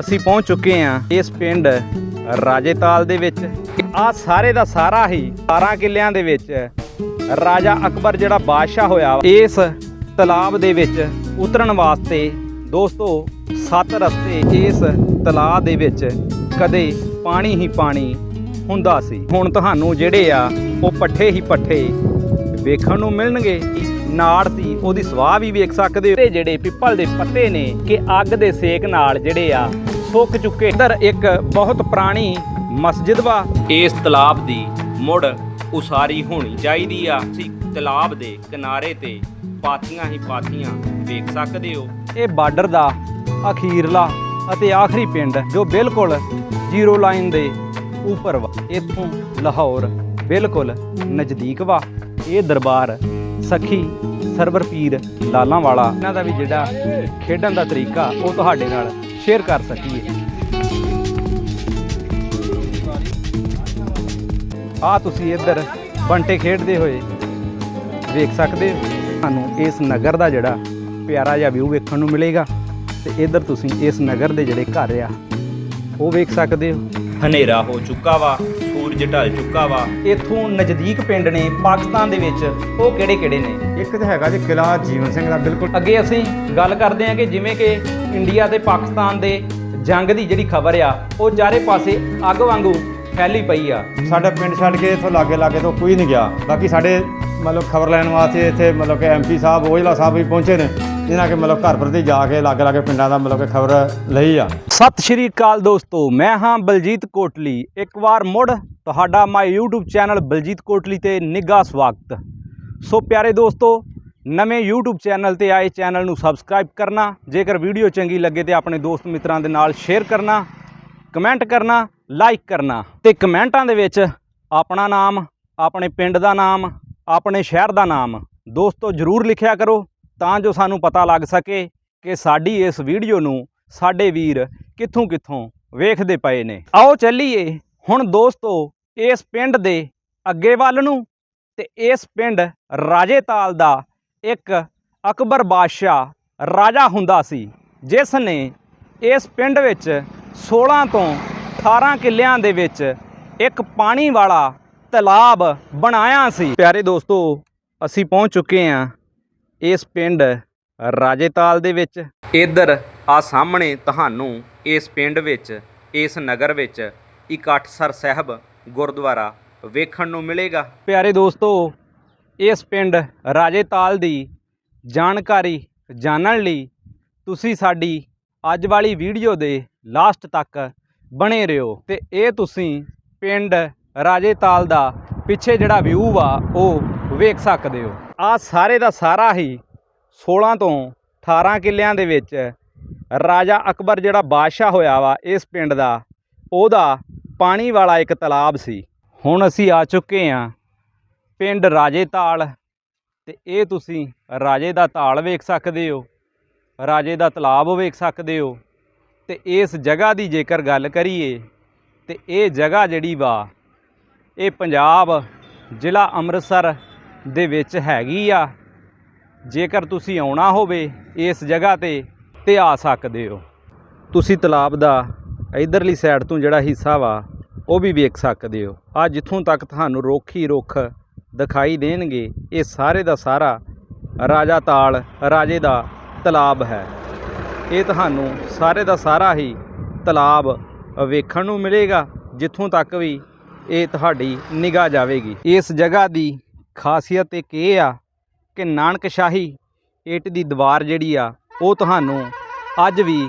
ਅਸੀਂ ਪਹੁੰਚ ਚੁੱਕੇ ਹਾਂ ਇਸ ਪਿੰਡ ਰਾਜੇਤਾਲ ਦੇ ਵਿੱਚ। ਆ ਸਾਰੇ ਦਾ ਸਾਰਾ ਹੀ 12 ਕਿੱਲਿਆਂ ਦੇ ਵਿੱਚ ਰਾਜਾ ਅਕਬਰ ਜਿਹੜਾ ਬਾਦਸ਼ਾਹ ਹੋਇਆ ਇਸ ਤਲਾਬ ਦੇ ਵਿੱਚ ਉਤਰਨ ਵਾਸਤੇ ਦੋਸਤੋ, ਸੱਤ ਰਸਤੇ ਇਸ ਤਲਾਬ ਦੇ ਵਿੱਚ ਕਦੇ ਪਾਣੀ ਹੀ ਪਾਣੀ ਹੁੰਦਾ ਸੀ। ਹੁਣ ਤੁਹਾਨੂੰ ਜਿਹੜੇ ਆ, ਉਹ ਪੱਠੇ ਹੀ ਪੱਠੇ ਵੇਖਣ ਨੂੰ ਮਿਲਣਗੇ। ਨਾੜ ਸੀ ਉਹਦੀ ਸਵਾਹ ਵੀ ਵੇਖ ਸਕਦੇ ਹੋ। ਤੇ ਜਿਹੜੇ ਪਿੱਪਲ ਦੇ ਪੱਤੇ ਨੇ ਕਿ ਅੱਗ ਦੇ ਸੇਕ ਨਾਲ ਜਿਹੜੇ ਆ ਸੁੱਕ ਚੁੱਕੇ। ਇੱਧਰ ਇੱਕ ਬਹੁਤ ਪੁਰਾਣੀ ਮਸਜਿਦ ਵਾ। ਇਸ ਤਲਾਬ ਦੀ ਮੁੜ ਉਸਾਰੀ ਹੋਣੀ ਚਾਹੀਦੀ ਆ। ਤੁਸੀਂ ਤਲਾਬ ਦੇ ਕਿਨਾਰੇ ਤੇ ਪਾਥੀਆਂ ਹੀ ਪਾਥੀਆਂ ਵੇਖ ਸਕਦੇ ਹੋ। ਇਹ ਬਾਰਡਰ ਦਾ ਅਖੀਰਲਾ ਅਤੇ ਆਖਰੀ ਪਿੰਡ ਜੋ ਬਿਲਕੁਲ ਜ਼ੀਰੋ ਲਾਈਨ ਦੇ ਉੱਪਰ ਵਾ। ਇੱਥੋਂ ਲਾਹੌਰ ਬਿਲਕੁਲ ਨਜ਼ਦੀਕ ਵਾ। ਇਹ ਦਰਬਾਰ ਸਖੀ ਸਰਵਰ ਪੀਰ ਲਾਲਾਂ ਵਾਲਾ। ਇਹਨਾਂ ਦਾ ਵੀ ਜਿਹੜਾ ਖੇਡਣ ਦਾ ਤਰੀਕਾ, ਉਹ ਤੁਹਾਡੇ ਨਾਲ ਸ਼ੇਅਰ ਕਰ ਸਕੀਏ। ਆ ਤੁਸੀਂ ਇੱਧਰ ਬੰਟੇ ਖੇਡਦੇ ਹੋਏ ਵੇਖ ਸਕਦੇ ਹੋ। ਤੁਹਾਨੂੰ ਇਸ ਨਗਰ ਦਾ ਜਿਹੜਾ ਪਿਆਰਾ ਜਿਹਾ ਵਿਊ ਵੇਖਣ ਨੂੰ ਮਿਲੇਗਾ। ਤੇ ਇੱਧਰ ਤੁਸੀਂ ਇਸ ਨਗਰ ਦੇ ਜਿਹੜੇ ਘਰ ਆ, ਉਹ ਵੇਖ ਸਕਦੇ ਹੋ। ਹਨੇਰਾ ਹੋ ਚੁੱਕਾ ਵਾ। ਸੂਰਜ ਢਲ ਚੁੱਕਾ ਵਾ। ਇਥੋਂ ਨਜ਼ਦੀਕ ਪਿੰਡ ਨੇ ਪਾਕਿਸਤਾਨ ਦੇ ਵਿੱਚ। ਉਹ ਕਿਹੜੇ ਕਿਹੜੇ ਨੇ? ਇੱਕ ਤਾਂ ਹੈਗਾ ਜੀ ਕਿਲਾ ਜੀਵਨ ਸਿੰਘ ਦਾ ਬਿਲਕੁਲ। ਅੱਗੇ ਅਸੀਂ ਗੱਲ ਕਰਦੇ ਹਾਂ ਕਿ ਜਿਵੇਂ ਕਿ ਇੰਡੀਆ ਤੇ ਪਾਕਿਸਤਾਨ ਦੇ ਜੰਗ ਦੀ ਜਿਹੜੀ ਖਬਰ ਆ ਉਹ ਚਾਰੇ ਪਾਸੇ ਅੱਗ ਵਾਂਗੂ ਫੈਲੀ ਪਈ ਆ। ਸਾਡਾ ਪਿੰਡ ਛੱਡ ਕੇ ਇਥੋਂ ਲਾਗੇ ਲਾਗੇ ਤੋਂ ਕੋਈ ਨਹੀਂ ਗਿਆ। ਬਾਕੀ ਸਾਡੇ ਮਤਲਬ ਖਬਰ ਲੈਣ ਵਾਸਤੇ ਇੱਥੇ ਮਤਲਬ ਕਿ ਐਮਪੀ ਸਾਹਿਬ ਓਜਲਾ ਸਾਹਿਬ ਵੀ ਪਹੁੰਚੇ ਨੇ। ਜਿਨ੍ਹਾਂ ਕਿ ਮਤਲਬ ਘਰ ਪ੍ਰਤੀ ਜਾ ਕੇ ਲਾਗੇ ਲਾਗੇ ਪਿੰਡਾਂ ਦਾ ਮਤਲਬ ਕਿ ਖਬਰ ਲਈ ਆ। ਸਤਿ ਸ਼੍ਰੀ ਅਕਾਲ ਦੋਸਤੋ, ਮੈਂ ਹਾਂ ਬਲਜੀਤ ਕੋਟਲੀ। ਇੱਕ ਵਾਰ ਮੁੜ ਤੁਹਾਡਾ my YouTube channel Baljeet Kotli ਤੇ ਨਿੱਘਾ ਸਵਾਗਤ। ਸੋ ਪਿਆਰੇ ਦੋਸਤੋ, ਨਵੇਂ YouTube ਚੈਨਲ ਤੇ ਆਏ ਚੈਨਲ ਨੂੰ ਸਬਸਕ੍ਰਾਈਬ ਕਰਨਾ, ਜੇਕਰ ਵੀਡੀਓ ਚੰਗੀ ਲੱਗੇ ਤੇ ਆਪਣੇ ਦੋਸਤ ਮਿੱਤਰਾਂ ਦੇ ਨਾਲ ਸ਼ੇਅਰ ਕਰਨਾ ਕਮੈਂਟ ਕਰਨਾ ਲਾਈਕ ਕਰਨਾ। ਤੇ ਕਮੈਂਟਾਂ ਦੇ ਵਿੱਚ ਆਪਣਾ ਨਾਮ, ਆਪਣੇ ਪਿੰਡ ਦਾ ਨਾਮ, ਆਪਣੇ ਸ਼ਹਿਰ ਦਾ ਨਾਮ, ਦੋਸਤੋ ਜਰੂਰ ਲਿਖਿਆ ਕਰੋ। ਤਾਂ ਜੋ ਸਾਨੂੰ ਪਤਾ ਲੱਗ ਸਕੇ ਕਿ ਸਾਡੀ ਇਸ ਵੀਡੀਓ ਨੂੰ ਸਾਡੇ ਵੀਰ ਕਿੱਥੋਂ ਕਿੱਥੋਂ ਵੇਖਦੇ ਪਏ ਨੇ। ਆਓ ਚੱਲੀਏ। ਹੁਣ ਦੋਸਤੋ, ਇਸ ਪਿੰਡ ਦੇ ਅੱਗੇ ਵੱਲ ਨੂੰ ਤੇ ਇਸ ਪਿੰਡ ਰਾਜੇਤਾਲ ਦਾ ਇੱਕ ਅਕਬਰ ਬਾਦਸ਼ਾਹ ਰਾਜਾ ਹੁੰਦਾ ਸੀ, ਜਿਸ ਨੇ ਇਸ ਪਿੰਡ ਵਿੱਚ 16 ਤੋਂ 18 ਕਿੱਲਿਆਂ ਦੇ ਵਿੱਚ ਇੱਕ ਪਾਣੀ ਵਾਲਾ ਤਲਾਬ ਬਣਾਇਆ ਸੀ। ਪਿਆਰੇ ਦੋਸਤੋ, ਅਸੀਂ ਪਹੁੰਚ ਚੁੱਕੇ ਹਾਂ ਇਸ ਪਿੰਡ ਰਾਜੇਤਾਲ ਦੇ ਵਿੱਚ। ਇੱਧਰ ਆ ਸਾਹਮਣੇ ਤੁਹਾਨੂੰ ਇਸ ਪਿੰਡ ਵਿੱਚ ਇਸ ਨਗਰ ਵਿੱਚ ਇਕੱਠਸਰ ਸਾਹਿਬ ਗੁਰਦੁਆਰਾ ਵੇਖਣ ਨੂੰ ਮਿਲੇਗਾ। ਪਿਆਰੇ ਦੋਸਤੋ ਇਸ ਪਿੰਡ ਰਾਜੇਤਾਲ ਦੀ ਜਾਣਕਾਰੀ ਜਾਣਨ ਲਈ ਤੁਸੀਂ ਸਾਡੀ ਅੱਜ ਵਾਲੀ ਵੀਡੀਓ ਦੇ ਲਾਸਟ ਤੱਕ ਬਣੇ ਰਹੋ ਤੇ ਇਹ ਤੁਸੀਂ ਪਿੰਡ ਰਾਜੇਤਾਲ ਦਾ ਪਿੱਛੇ ਜਿਹੜਾ ਵਿਊ ਆ ਉਹ ਵੇਖ ਸਕਦੇ ਹੋ। ਆ ਸਾਰੇ ਦਾ ਸਾਰਾ ਹੀ 16 ਤੋਂ 18 ਕਿੱਲਿਆਂ ਦੇ ਵਿੱਚ ਰਾਜਾ ਅਕਬਰ ਜਿਹੜਾ ਬਾਦਸ਼ਾਹ ਹੋਇਆ ਵਾ ਇਸ ਪਿੰਡ ਦਾ, ਉਹਦਾ ਪਾਣੀ ਵਾਲਾ ਇੱਕ ਤਲਾਬ ਸੀ। ਹੁਣ ਅਸੀਂ ਆ ਚੁੱਕੇ ਹਾਂ ਪਿੰਡ ਰਾਜੇ ਤਾਲ ਤੇ ਇਹ ਤੁਸੀਂ ਰਾਜੇ ਦਾ ਤਾਲ ਵੇਖ ਸਕਦੇ ਹੋ, ਰਾਜੇ ਦਾ ਤਲਾਬ ਵੇਖ ਸਕਦੇ ਹੋ ਤੇ ਇਸ ਜਗ੍ਹਾ ਦੀ ਜੇਕਰ ਗੱਲ ਕਰੀਏ ਤੇ ਇਹ ਜਗ੍ਹਾ ਜਿਹੜੀ ਵਾ, ਇਹ ਪੰਜਾਬ ਜ਼ਿਲ੍ਹਾ ਅੰਮ੍ਰਿਤਸਰ ਦੇ ਵਿੱਚ ਹੈਗੀ ਆ। ਜੇਕਰ ਤੁਸੀਂ ਆਉਣਾ ਹੋਵੇ ਇਸ ਜਗ੍ਹਾ ਤੇ ਤੇ ਆ ਸਕਦੇ ਹੋ। ਤੁਸੀਂ ਤਲਾਬ ਦਾ ਇਧਰਲੀ ਸਾਈਡ ਤੋਂ ਜਿਹੜਾ ਹਿੱਸਾ ਵਾ, ਉਹ ਵੀ ਵੇਖ ਸਕਦੇ ਹੋ। ਆ ਜਿੱਥੋਂ ਤੱਕ ਤੁਹਾਨੂੰ ਰੁੱਖ ਹੀ ਰੁੱਖ ਦਿਖਾਈ ਦੇਣਗੇ, ਇਹ ਸਾਰੇ ਦਾ ਸਾਰਾ ਰਾਜਾ ਤਾਲ, ਰਾਜੇ ਦਾ ਤਲਾਬ ਹੈ। ਇਹ ਤੁਹਾਨੂੰ ਸਾਰੇ ਦਾ ਸਾਰਾ ਹੀ ਤਲਾਬ ਵੇਖਣ ਨੂੰ ਮਿਲੇਗਾ, ਜਿੱਥੋਂ ਤੱਕ ਵੀ ਇਹ ਤੁਹਾਡੀ ਨਿਗਾਹ ਜਾਵੇਗੀ। ਇਸ ਜਗ੍ਹਾ ਦੀ ਖਾਸੀਅਤ ਇੱਕ ਇਹ ਆ ਕਿ ਨਾਨਕਸ਼ਾਹੀ ਏਟ ਦੀ ਦੀਵਾਰ ਜਿਹੜੀ ਆ, ਉਹ ਤੁਹਾਨੂੰ ਅੱਜ ਵੀ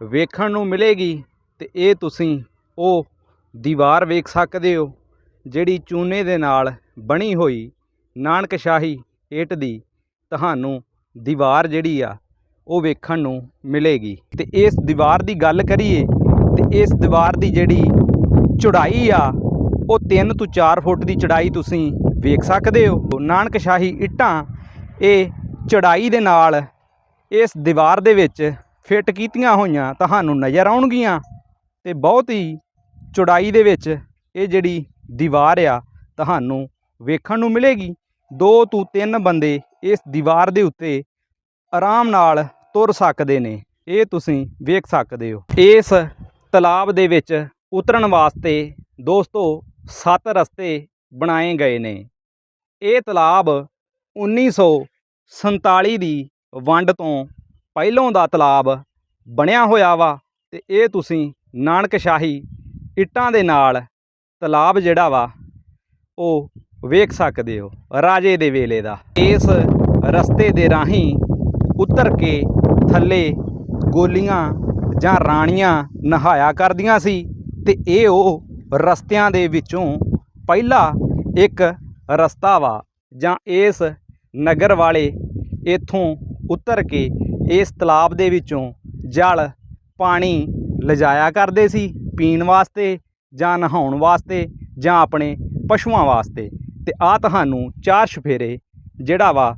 ਵੇਖਣ ਨੂੰ ਮਿਲੇਗੀ ਤੇ ਇਹ ਤੁਸੀਂ ਉਹ ਦੀਵਾਰ ਵੇਖ ਸਕਦੇ ਹੋ ਜਿਹੜੀ ਚੂਨੇ ਦੇ ਨਾਲ ਬਣੀ ਹੋਈ ਨਾਨਕਸ਼ਾਹੀ ਏਟ ਦੀ ਤੁਹਾਨੂੰ ਦੀਵਾਰ ਜਿਹੜੀ ਆ, ਉਹ ਵੇਖਣ ਨੂੰ ਮਿਲੇਗੀ। ਤੇ ਇਸ ਦੀਵਾਰ ਦੀ ਗੱਲ ਕਰੀਏ ਤੇ ਇਸ ਦੀਵਾਰ ਦੀ ਜਿਹੜੀ ਚੌੜਾਈ ਆ ਉਹ 3 ਤੋਂ 4 ਫੁੱਟ ਦੀ ਚੜਾਈ ਤੁਸੀਂ ਵੇਖ ਸਕਦੇ ਹੋ। ਨਾਨਕਸ਼ਾਹੀ ਇੱਟਾਂ ਇਹ ਚੜਾਈ ਦੇ ਨਾਲ ਇਸ ਦੀਵਾਰ ਦੇ ਵਿੱਚ ਫਿੱਟ ਕੀਤੀਆਂ ਹੋਈਆਂ ਤੁਹਾਨੂੰ ਨਜ਼ਰ ਆਉਣਗੀਆਂ ਤੇ ਬਹੁਤ ਹੀ ਚੌੜਾਈ ਦੇ ਵਿੱਚ ਇਹ ਜਿਹੜੀ ਦੀਵਾਰ ਆ ਤੁਹਾਨੂੰ ਵੇਖਣ ਨੂੰ ਮਿਲੇਗੀ। ਦੋ ਤੋਂ ਤਿੰਨ ਬੰਦੇ ਇਸ ਦੀਵਾਰ ਦੇ ਉੱਤੇ ਆਰਾਮ ਨਾਲ ਤੁਰ ਸਕਦੇ ਨੇ, ਇਹ ਤੁਸੀਂ ਵੇਖ ਸਕਦੇ ਹੋ। ਇਸ ਤਲਾਬ ਦੇ ਵਿੱਚ ਉਤਰਨ ਵਾਸਤੇ ਦੋਸਤੋ ਸੱਤ ਰਸਤੇ ਬਣਾਏ ਗਏ ਨੇ। ਇਹ ਤਲਾਬ 1947 ਦੀ ਵੰਡ ਤੋਂ ਪਹਿਲੋਂ ਦਾ ਤਲਾਬ ਬਣਿਆ ਹੋਇਆ ਵਾ ਤੇ ਇਹ ਤੁਸੀਂ ਨਾਨਕਸ਼ਾਹੀ ਇੱਟਾਂ ਦੇ ਨਾਲ ਤਲਾਬ ਜਿਹੜਾ ਵਾ, ਉਹ ਵੇਖ ਸਕਦੇ ਹੋ, ਰਾਜੇ ਦੇ ਵੇਲੇ ਦਾ। ਇਸ ਰਸਤੇ ਦੇ ਰਾਹੀਂ ਉਤਰ ਕੇ ਥੱਲੇ ਗੋਲੀਆਂ ਜਾਂ ਰਾਣੀਆਂ ਨਹਾਇਆ ਕਰਦੀਆਂ ਸੀ ਤੇ ਇਹ ਉਹ ਰਸਤਿਆਂ ਦੇ ਵਿੱਚੋਂ ਪਹਿਲਾ ਇੱਕ ਰਸਤਾ ਵਾ ਜਾਂ ਇਸ ਨਗਰ ਵਾਲੇ ਇੱਥੋਂ ਉਤਰ ਕੇ ਇਸ ਤਲਾਬ ਦੇ ਵਿੱਚੋਂ ਜਲ, ਪਾਣੀ ਲਿਜਾਇਆ ਕਰਦੇ ਸੀ ਪੀਣ ਵਾਸਤੇ ਜਾਂ ਨਹਾਉਣ ਵਾਸਤੇ ਜਾਂ ਆਪਣੇ ਪਸ਼ੂਆਂ ਵਾਸਤੇ। ਤੇ ਆ ਤੁਹਾਨੂੰ ਚਾਰ ਛਫੇਰੇ ਜਿਹੜਾ ਵਾ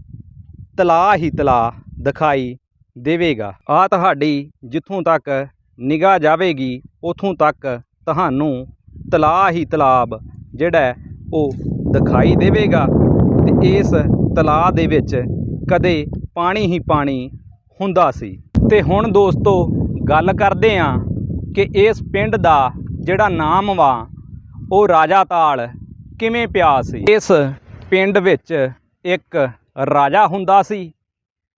ਤਲਾਅ ਹੀ ਤਲਾਅ ਦਿਖਾਈ ਦੇਵੇਗਾ। ਆ ਤੁਹਾਡੀ ਜਿੱਥੋਂ ਤੱਕ ਨਿਗਾਹ ਜਾਵੇਗੀ, ਉਥੋਂ ਤੱਕ ਤੁਹਾਨੂੰ ਤਲਾਅ ਹੀ ਤਲਾਬ, ਜਿਹੜਾ ਉਹ ਦਿਖਾਈ ਦੇਵੇਗਾ। ਤੇ ਇਸ ਤਲਾਅ ਦੇ ਵਿੱਚ ਕਦੇ ਪਾਣੀ ਹੀ ਪਾਣੀ ਹੁੰਦਾ ਸੀ। ਤੇ ਹੁਣ ਦੋਸਤੋ, ਗੱਲ ਕਰਦੇ ਆਂ ਕਿ ਇਸ ਪਿੰਡ ਦਾ ਜਿਹੜਾ ਨਾਮ ਵਾ, ਉਹ ਰਾਜਾ ਤਾਲ ਕਿਵੇਂ ਪਿਆ ਸੀ? ਇਸ ਪਿੰਡ ਵਿੱਚ ਇੱਕ ਰਾਜਾ ਹੁੰਦਾ ਸੀ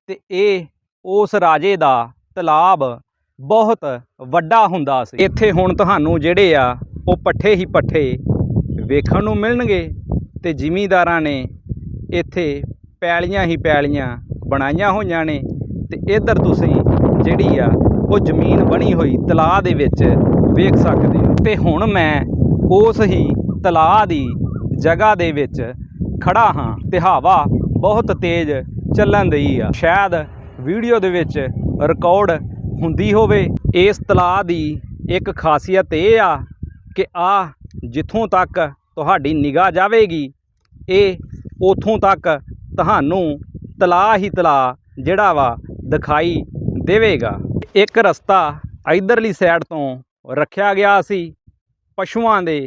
ਤੇ ਇਹ ਉਸ ਰਾਜੇ ਦਾ ਤਲਾਬ ਬਹੁਤ ਵੱਡਾ ਹੁੰਦਾ ਸੀ। ਇੱਥੇ ਹੁਣ ਤੁਹਾਨੂੰ ਜਿਹੜੇ ਆ ਉਹ ਪੱਠੇ ਹੀ ਪੱਠੇ ਵੇਖਣ ਨੂੰ ਮਿਲਣਗੇ ਤੇ ਜ਼ਿਮੀਂਦਾਰਾਂ ਨੇ ਇੱਥੇ ਪੈਲੀਆਂ ਹੀ ਪੈਲੀਆਂ ਬਣਾਈਆਂ ਹੋਈਆਂ ਨੇ ਤੇ ਇੱਧਰ ਤੁਸੀਂ ਜਿਹੜੀ ਆ, ਉਹ ਜ਼ਮੀਨ ਬਣੀ ਹੋਈ ਤਲਾਅ ਦੇ ਵਿੱਚ ਵੇਖ ਸਕਦੇ ਹੋ। ਤੇ ਹੁਣ ਮੈਂ ਉਸ ਹੀ ਤਲਾਅ ਦੀ ਜਗ੍ਹਾ ਦੇ ਵਿੱਚ ਖੜਾ ਹਾਂ। ਤੇ ਹਵਾ ਬਹੁਤ ਤੇਜ਼ ਚੱਲਣ ਦਈ ਆ। ਸ਼ਾਇਦ ਵੀਡੀਓ ਦੇ ਵਿੱਚ ਰਿਕਾਰਡ ਹੁੰਦੀ ਹੋਵੇ। ਇਸ ਤਲਾਅ ਦੀ ਇੱਕ ਖਾਸੀਅਤ ਇਹ ਆ ਕਿ ਆ ਜਿੱਥੋਂ ਤੱਕ ਤੁਹਾਡੀ ਨਿਗਾਹ ਜਾਵੇਗੀ, ਇਹ ਉਥੋਂ ਤੱਕ ਤੁਹਾਨੂੰ ਤਲਾਅ ਹੀ ਤਲਾਅ ਜਿਹੜਾ ਵਾ ਦਿਖਾਈ ਦੇਵੇਗਾ। ਇੱਕ ਰਸਤਾ ਇਧਰਲੀ ਸਾਈਡ ਤੋਂ ਰੱਖਿਆ ਗਿਆ ਸੀ। ਪਸ਼ੂਆਂ ਦੇ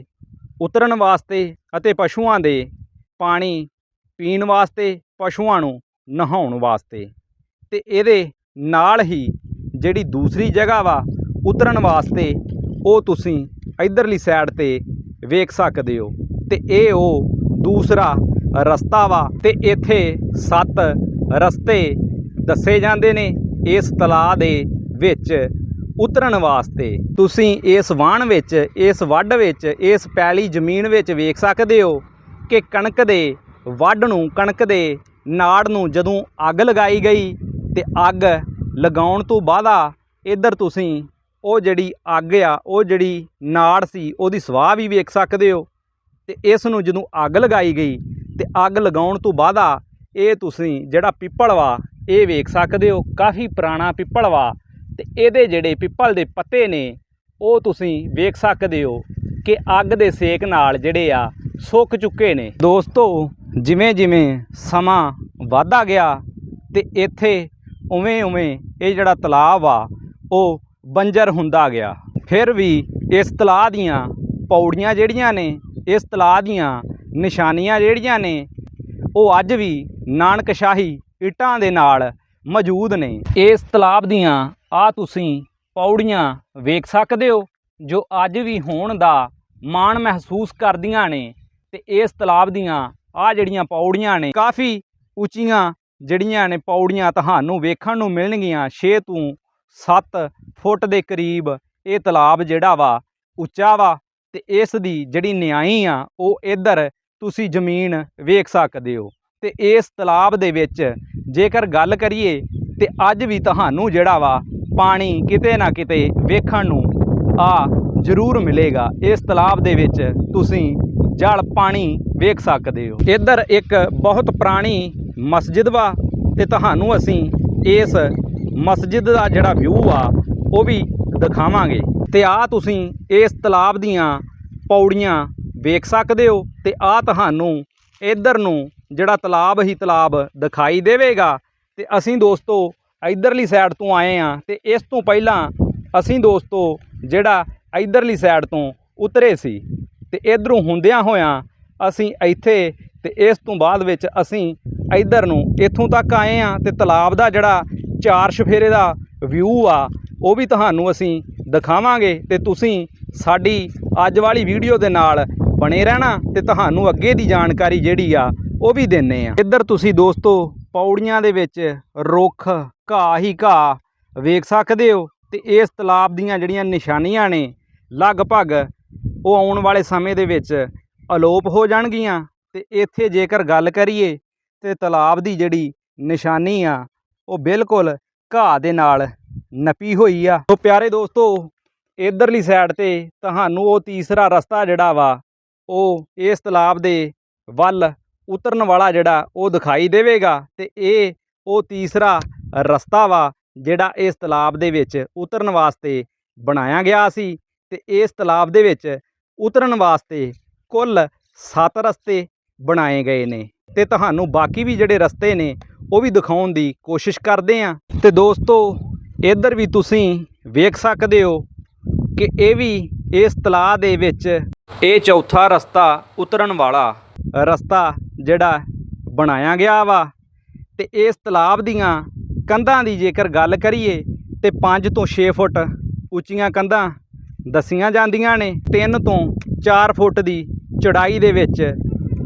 ਉਤਰਨ ਵਾਸਤੇ ਅਤੇ ਪਸ਼ੂਆਂ ਦੇ ਪਾਣੀ ਪੀਣ ਵਾਸਤੇ, ਪਸ਼ੂਆਂ ਨੂੰ ਨਹਾਉਣ ਵਾਸਤੇ। ਤੇ ਇਹਦੇ ਨਾਲ ਹੀ ਜਿਹੜੀ ਦੂਸਰੀ ਜਗ੍ਹਾ ਵਾ ਉਤਰਨ ਵਾਸਤੇ, ਉਹ ਤੁਸੀਂ ਇਧਰਲੀ ਸਾਈਡ ਤੇ ਵੇਖ ਸਕਦੇ ਹੋ। ਤੇ ਇਹ ਉਹ ਦੂਸਰਾ ਰਸਤਾ ਵਾ ਤੇ ਇੱਥੇ ਸੱਤ ਰਸਤੇ ਦੱਸੇ ਜਾਂਦੇ ਨੇ ਇਸ ਤਲਾਅ ਦੇ ਵਿੱਚ ਉਤਰਨ ਵਾਸਤੇ। ਤੁਸੀਂ ਇਸ ਵਾਹਣ ਵਿੱਚ, ਇਸ ਵੱਢ ਵਿੱਚ, ਇਸ ਪੈਲੀ ਜ਼ਮੀਨ ਵਿੱਚ ਵੇਖ ਸਕਦੇ ਹੋ ਕਿ ਕਣਕ ਦੇ ਵੱਢ ਨੂੰ, ਕਣਕ ਦੇ ਨਾੜ ਨੂੰ ਜਦੋਂ ਅੱਗ ਲਗਾਈ ਗਈ ਤੇ ਅੱਗ ਲਗਾਉਣ ਤੋਂ ਬਾਅਦ ਇੱਧਰ ਤੁਸੀਂ ਉਹ ਜਿਹੜੀ ਅੱਗ ਆ, ਉਹ ਜਿਹੜੀ ਨਾੜ ਸੀ, ਉਹਦੀ ਸਵਾਹ ਵੀ ਵੇਖ ਸਕਦੇ ਹੋ। ਤੇ ਇਸ ਨੂੰ ਜਦੋਂ ਅੱਗ ਲਗਾਈ ਗਈ ਤੇ ਅੱਗ ਲਗਾਉਣ ਤੋਂ ਬਾਅਦ ਆ, ਇਹ ਤੁਸੀਂ ਜਿਹੜਾ ਪਿੱਪਲ ਵਾ, ਇਹ ਵੇਖ ਸਕਦੇ ਹੋ, ਕਾਫੀ ਪੁਰਾਣਾ ਪਿੱਪਲ ਵਾ। ਤੇ ਇਹਦੇ ਜਿਹੜੇ ਪਿੱਪਲ ਦੇ ਪੱਤੇ ਨੇ, ਉਹ ਤੁਸੀਂ ਵੇਖ ਸਕਦੇ ਹੋ ਕਿ ਅੱਗ ਦੇ ਸੇਕ ਨਾਲ ਜਿਹੜੇ ਆ, ਸੁੱਕ ਚੁੱਕੇ ਨੇ। ਦੋਸਤੋ ਜਿਵੇਂ ਜਿਵੇਂ ਸਮਾਂ ਵਧਦਾ ਗਿਆ ਤੇ ਇੱਥੇ ਉਵੇਂ ਉਵੇਂ ਇਹ ਜਿਹੜਾ ਤਲਾਬ ਆ, ਉਹ ਬੰਜਰ ਹੁੰਦਾ ਗਿਆ। ਫਿਰ ਵੀ ਇਸ ਤਲਾਅ ਦੀਆਂ ਪੌੜੀਆਂ ਜਿਹੜੀਆਂ ਨੇ, ਇਸ ਤਲਾਅ ਦੀਆਂ ਨਿਸ਼ਾਨੀਆਂ ਜਿਹੜੀਆਂ ਨੇ, ਉਹ ਅੱਜ ਵੀ ਨਾਨਕਸ਼ਾਹੀ ਇੱਟਾਂ ਦੇ ਨਾਲ ਮੌਜੂਦ ਨੇ। ਇਸ ਤਲਾਬ ਦੀਆਂ ਆ ਤੁਸੀਂ ਪੌੜੀਆਂ ਵੇਖ ਸਕਦੇ ਹੋ, ਜੋ ਅੱਜ ਵੀ ਹੋਣ ਦਾ ਮਾਣ ਮਹਿਸੂਸ ਕਰਦੀਆਂ ਨੇ ਤੇ ਇਸ ਤਲਾਬ ਦੀਆਂ ਆ ਜਿਹੜੀਆਂ ਪੌੜੀਆਂ ਨੇ, ਕਾਫੀ ਉੱਚੀਆਂ ਜਿਹੜੀਆਂ ਨੇ ਪੌੜੀਆਂ ਤੁਹਾਨੂੰ ਵੇਖਣ ਨੂੰ ਮਿਲਣਗੀਆਂ। 6 ਤੋਂ 7 ਫੁੱਟ ਦੇ ਕਰੀਬ ਇਹ ਤਲਾਬ ਜਿਹੜਾ ਵਾ, ਉੱਚਾ ਵਾ ਤੇ ਇਸ ਦੀ ਜਿਹੜੀ ਨਿਆਈ ਆ, ਉਹ ਇੱਧਰ ਤੁਸੀਂ ਜ਼ਮੀਨ ਵੇਖ ਸਕਦੇ ਹੋ। ਤੇ ਇਸ ਤਲਾਬ ਦੇ ਵਿੱਚ ਜੇਕਰ ਗੱਲ ਕਰੀਏ ਤੇ ਅੱਜ ਵੀ ਤੁਹਾਨੂੰ ਜਿਹੜਾ ਵਾ ਪਾਣੀ ਕਿਤੇ ਨਾ ਕਿਤੇ ਵੇਖਣ ਨੂੰ ਆ ਜ਼ਰੂਰ ਮਿਲੇਗਾ। ਇਸ ਤਲਾਬ ਦੇ ਵਿੱਚ ਤੁਸੀਂ ਜਲ ਪਾਣੀ ਵੇਖ ਸਕਦੇ ਹੋ। ਇੱਧਰ ਇੱਕ ਬਹੁਤ ਪੁਰਾਣੀ ਮਸਜਿਦ ਵਾ ਤੇ ਤੁਹਾਨੂੰ ਅਸੀਂ ਇਸ ਮਸਜਿਦ ਦਾ ਜਿਹੜਾ ਵਿਊ ਆ, ਉਹ ਵੀ ਦਿਖਾਵਾਂਗੇ। ਤੇ ਆ ਤੁਸੀਂ ਇਸ ਤਲਾਬ ਦੀਆਂ ਪੌੜੀਆਂ ਵੇਖ ਸਕਦੇ ਹੋ ਤੇ ਆ ਤੁਹਾਨੂੰ ਇੱਧਰ ਨੂੰ ਜਿਹੜਾ ਤਲਾਬ ਹੀ ਤਲਾਬ ਦਿਖਾਈ ਦੇਵੇਗਾ। ਤੇ ਅਸੀਂ ਦੋਸਤੋ ਇਧਰਲੀ ਸਾਈਡ ਤੋਂ ਆਏ ਆ ਤੇ ਇਸ ਤੋਂ ਪਹਿਲਾਂ ਅਸੀਂ ਦੋਸਤੋ ਜਿਹੜਾ ਇਧਰਲੀ ਸਾਈਡ ਤੋਂ ਉਤਰੇ ਸੀ ਤੇ ਇਧਰੋਂ ਹੁੰਦਿਆਂ ਹੋਇਆਂ ਅਸੀਂ ਇੱਥੇ ਤੇ ਇਸ ਤੋਂ ਬਾਅਦ ਵਿੱਚ ਅਸੀਂ ਇਧਰ ਨੂੰ ਇੱਥੋਂ ਤੱਕ ਆਏ ਆ ਤੇ ਤਲਾਬ ਦਾ ਜਿਹੜਾ ਚਾਰ ਸ਼ਫੇਰੇ ਦਾ ਵਿਊ ਆ, ਉਹ ਵੀ ਤੁਹਾਨੂੰ ਅਸੀਂ ਦਿਖਾਵਾਂਗੇ ਤੇ ਤੁਸੀਂ ਸਾਡੀ ਅੱਜ ਵਾਲੀ ਵੀਡੀਓ ਦੇ ਨਾਲ ਬਣੇ ਰਹਿਣਾ ਤੇ ਤੁਹਾਨੂੰ ਅੱਗੇ ਦੀ ਜਾਣਕਾਰੀ ਜਿਹੜੀ ਆ, ਉਹ ਵੀ ਦਿੰਨੇ ਆ। ਇੱਧਰ ਤੁਸੀਂ ਦੋਸਤੋ ਪੌੜੀਆਂ ਦੇ ਵਿੱਚ ਰੁੱਖ, ਘਾਹ ਹੀ ਘਾਹ ਵੇਖ ਸਕਦੇ ਹੋ ਤੇ ਇਸ ਤਲਾਬ ਦੀਆਂ ਜਿਹੜੀਆਂ ਨਿਸ਼ਾਨੀਆਂ ਨੇ, ਲਗਭਗ ਉਹ ਆਉਣ ਵਾਲੇ ਸਮੇਂ ਦੇ ਵਿੱਚ ਅਲੋਪ ਹੋ ਜਾਣਗੀਆਂ ਤੇ ਇੱਥੇ ਜੇਕਰ ਗੱਲ ਕਰੀਏ ਤੇ ਤਲਾਬ ਦੀ ਜਿਹੜੀ ਨਿਸ਼ਾਨੀ ਆ ਉਹ ਬਿਲਕੁਲ ਘਾਹ ਦੇ ਨਾਲ ਨਪੀ ਹੋਈ ਆ। ਸੋ ਪਿਆਰੇ ਦੋਸਤੋ ਇਧਰਲੀ ਸਾਈਡ ਤੇ ਤੁਹਾਨੂੰ ਉਹ ਤੀਸਰਾ ਰਸਤਾ ਜਿਹੜਾ ਵਾ, ਉਹ ਇਸ ਤਲਾਬ ਦੇ ਵੱਲ ਉਤਰਨ ਵਾਲਾ ਜਿਹੜਾ ਉਹ ਦਿਖਾਈ ਦੇਵੇਗਾ ਤੇ ਇਹ ਉਹ ਤੀਸਰਾ ਰਸਤਾ ਵਾ ਜਿਹੜਾ ਇਸ ਤਲਾਬ ਦੇ ਵਿੱਚ ਉਤਰਨ ਵਾਸਤੇ ਬਣਾਇਆ ਗਿਆ ਸੀ ਤੇ ਇਸ ਤਲਾਬ ਦੇ ਵਿੱਚ ਉਤਰਨ ਵਾਸਤੇ ਕੁੱਲ 7 ਰਸਤੇ ਬਣਾਏ ਗਏ ਨੇ। ਤੇ ਤੁਹਾਨੂੰ ਬਾਕੀ ਵੀ ਜਿਹੜੇ ਰਸਤੇ ਨੇ, ਉਹ ਵੀ ਦਿਖਾਉਣ ਦੀ ਕੋਸ਼ਿਸ਼ ਕਰਦੇ ਆਂ। ਤੇ ਦੋਸਤੋ, ਇੱਧਰ ਵੀ ਤੁਸੀਂ ਵੇਖ ਸਕਦੇ ਹੋ ਕਿ ਇਹ ਵੀ ਇਸ ਤਲਾਅ ਦੇ ਵਿੱਚ ਇਹ ਚੌਥਾ ਰਸਤਾ ਉਤਰਨ ਵਾਲਾ ਰਸਤਾ ਜਿਹੜਾ ਬਣਾਇਆ ਗਿਆ ਵਾ। ਤੇ ਇਸ ਤਲਾਬ ਦੀਆਂ ਕੰਧਾਂ ਦੀ ਜੇਕਰ ਗੱਲ ਕਰੀਏ, ਤੇ 5 ਤੋਂ 6 ਫੁੱਟ ਉੱਚੀਆਂ ਕੰਧਾਂ ਦੱਸੀਆਂ ਜਾਂਦੀਆਂ ਨੇ। 3 ਤੋਂ 4 ਫੁੱਟ ਦੀ ਚੜਾਈ ਦੇ ਵਿੱਚ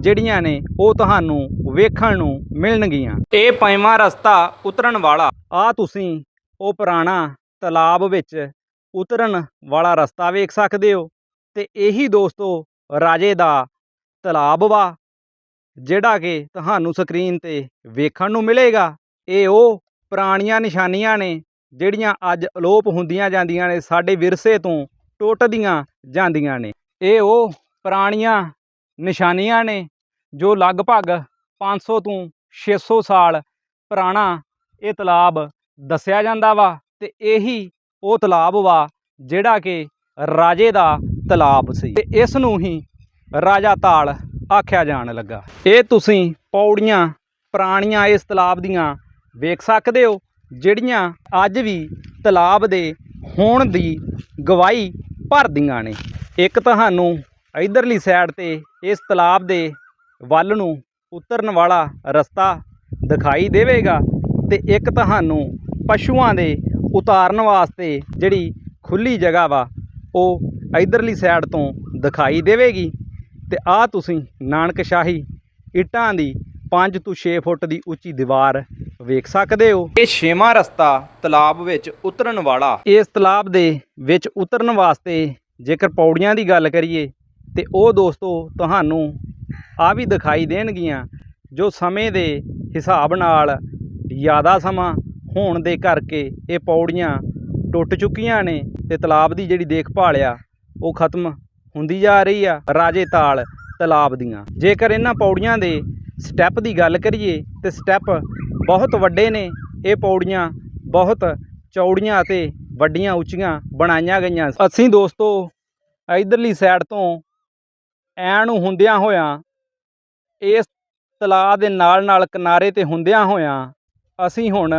ਜਿਹੜੀਆਂ ਨੇ ਉਹ ਤੁਹਾਨੂੰ ਵੇਖਣ ਨੂੰ ਮਿਲਣਗੀਆਂ। ਇਹ ਪੰਜਵਾਂ ਰਸਤਾ ਉਤਰਨ ਵਾਲਾ। ਆ ਤੁਸੀਂ ਉਹ ਪੁਰਾਣਾ ਤਲਾਬ ਵਿੱਚ ਉਤਰਨ ਵਾਲਾ ਰਸਤਾ ਵੇਖ ਸਕਦੇ ਹੋ ਤੇ ਇਹੀ ਦੋਸਤੋ ਰਾਜੇ ਦਾ ਤਲਾਬ ਵਾ, ਜਿਹੜਾ ਕਿ ਤੁਹਾਨੂੰ ਸਕਰੀਨ ਤੇ ਵੇਖਣ ਨੂੰ ਮਿਲੇਗਾ। ਇਹ ਉਹ ਪੁਰਾਣੀਆਂ ਨਿਸ਼ਾਨੀਆਂ ਨੇ, ਜਿਹੜੀਆਂ ਅੱਜ ਅਲੋਪ ਹੁੰਦੀਆਂ ਜਾਂਦੀਆਂ ਨੇ, ਸਾਡੇ ਵਿਰਸੇ ਤੋਂ ਟੁੱਟਦੀਆਂ ਜਾਂਦੀਆਂ ਨੇ। ਇਹ ਉਹ ਪੁਰਾਣੀਆਂ ਨਿਸ਼ਾਨੀਆਂ ਨੇ ਜੋ ਲਗਭਗ 500 ਤੋਂ 600 ਸਾਲ ਪੁਰਾਣਾ ਇਹ ਤਲਾਬ ਦੱਸਿਆ ਜਾਂਦਾ ਵਾ ਤੇ ਇਹੀ ਉਹ ਤਲਾਬ ਵਾ ਜਿਹੜਾ ਕਿ ਰਾਜੇ ਦਾ ਤਲਾਬ ਸੀ। ਤੇ ਇਸ ਨੂੰ ਹੀ ਰਾਜਾ ਤਾਲ ਆਖਿਆ ਜਾਣ ਲੱਗਾ। ਇਹ ਤੁਸੀਂ ਪੌੜੀਆਂ, ਪੁਰਾਣੀਆਂ ਇਸ ਤਲਾਬ ਦੀਆਂ ਵੇਖ ਸਕਦੇ ਹੋ, ਜਿਹੜੀਆਂ ਅੱਜ ਵੀ ਤਲਾਬ ਦੇ ਹੋਣ ਦੀ ਗਵਾਹੀ ਭਰਦੀਆਂ ਨੇ। ਇੱਕ ਤੁਹਾਨੂੰ ਇਧਰਲੀ ਸਾਈਡ ਤੇ ਇਸ ਤਲਾਬ ਦੇ ਵੱਲ ਨੂੰ ਉਤਰਨ ਵਾਲਾ ਰਸਤਾ ਦਿਖਾਈ ਦੇਵੇਗਾ ਤੇ ਇੱਕ ਤੁਹਾਨੂੰ ਪਸ਼ੂਆਂ ਦੇ ਉਤਾਰਨ ਵਾਸਤੇ ਜਿਹੜੀ ਖੁੱਲੀ ਜਗ੍ਹਾ ਵਾ, ਉਹ ਇਧਰਲੀ ਸਾਈਡ ਤੋਂ ਦਿਖਾਈ ਦੇਵੇਗੀ। ਤੇ ਆ ਤੁਸੀਂ ਨਾਨਕਸ਼ਾਹੀ ਇੱਟਾਂ ਦੀ 5 ਤੋਂ 6 ਫੁੱਟ ਦੀ ਉੱਚੀ ਦੀਵਾਰ ਵੇਖ ਸਕਦੇ ਹੋ। ਇਹ ਛੇਵਾਂ ਰਸਤਾ ਤਲਾਬ ਵਿੱਚ ਉਤਰਨ ਵਾਲਾ। ਇਸ ਤਲਾਬ ਦੇ ਵਿੱਚ ਉਤਰਨ ਵਾਸਤੇ ਜੇਕਰ ਪੌੜੀਆਂ ਦੀ ਗੱਲ ਕਰੀਏ, ਤੇ ਉਹ ਦੋਸਤੋ ਤੁਹਾਨੂੰ ਆ ਵੀ ਦਿਖਾਈ ਦੇਣਗੀਆਂ, ਜੋ ਸਮੇਂ ਦੇ ਹਿਸਾਬ ਨਾਲ ਜ਼ਿਆਦਾ ਸਮਾਂ ਹੋਣ ਦੇ ਕਰਕੇ ਇਹ ਪੌੜੀਆਂ ਟੁੱਟ ਚੁੱਕੀਆਂ ਨੇ ਤੇ ਤਲਾਬ ਦੀ ਜਿਹੜੀ ਦੇਖਭਾਲ ਆ, ਉਹ ਖਤਮ ਹੁੰਦੀ ਜਾ ਰਹੀ ਆ, ਰਾਜੇ ਤਾਲ ਤਲਾਬ ਦੀਆਂ। ਜੇਕਰ ਇਹਨਾਂ ਪੌੜੀਆਂ ਦੇ ਸਟੈਪ ਦੀ ਗੱਲ ਕਰੀਏ, ਤੇ ਸਟੈਪ ਬਹੁਤ ਵੱਡੇ ਨੇ, ਇਹ ਪੌੜੀਆਂ ਬਹੁਤ ਚੌੜੀਆਂ ਅਤੇ ਵੱਡੀਆਂ ਉੱਚੀਆਂ ਬਣਾਈਆਂ ਗਈਆਂ। ਅਸੀਂ ਦੋਸਤੋ, ਇਧਰਲੀ ਸਾਈਡ ਤੋਂ ਐਨ ਨੂੰ ਹੁੰਦਿਆਂ ਹੋਇਆਂ ਇਸ ਤਲਾਅ ਦੇ ਨਾਲ ਨਾਲ ਕਿਨਾਰੇ ਤੇ ਹੁੰਦਿਆਂ ਹੋਇਆਂ ਅਸੀਂ ਹੁਣ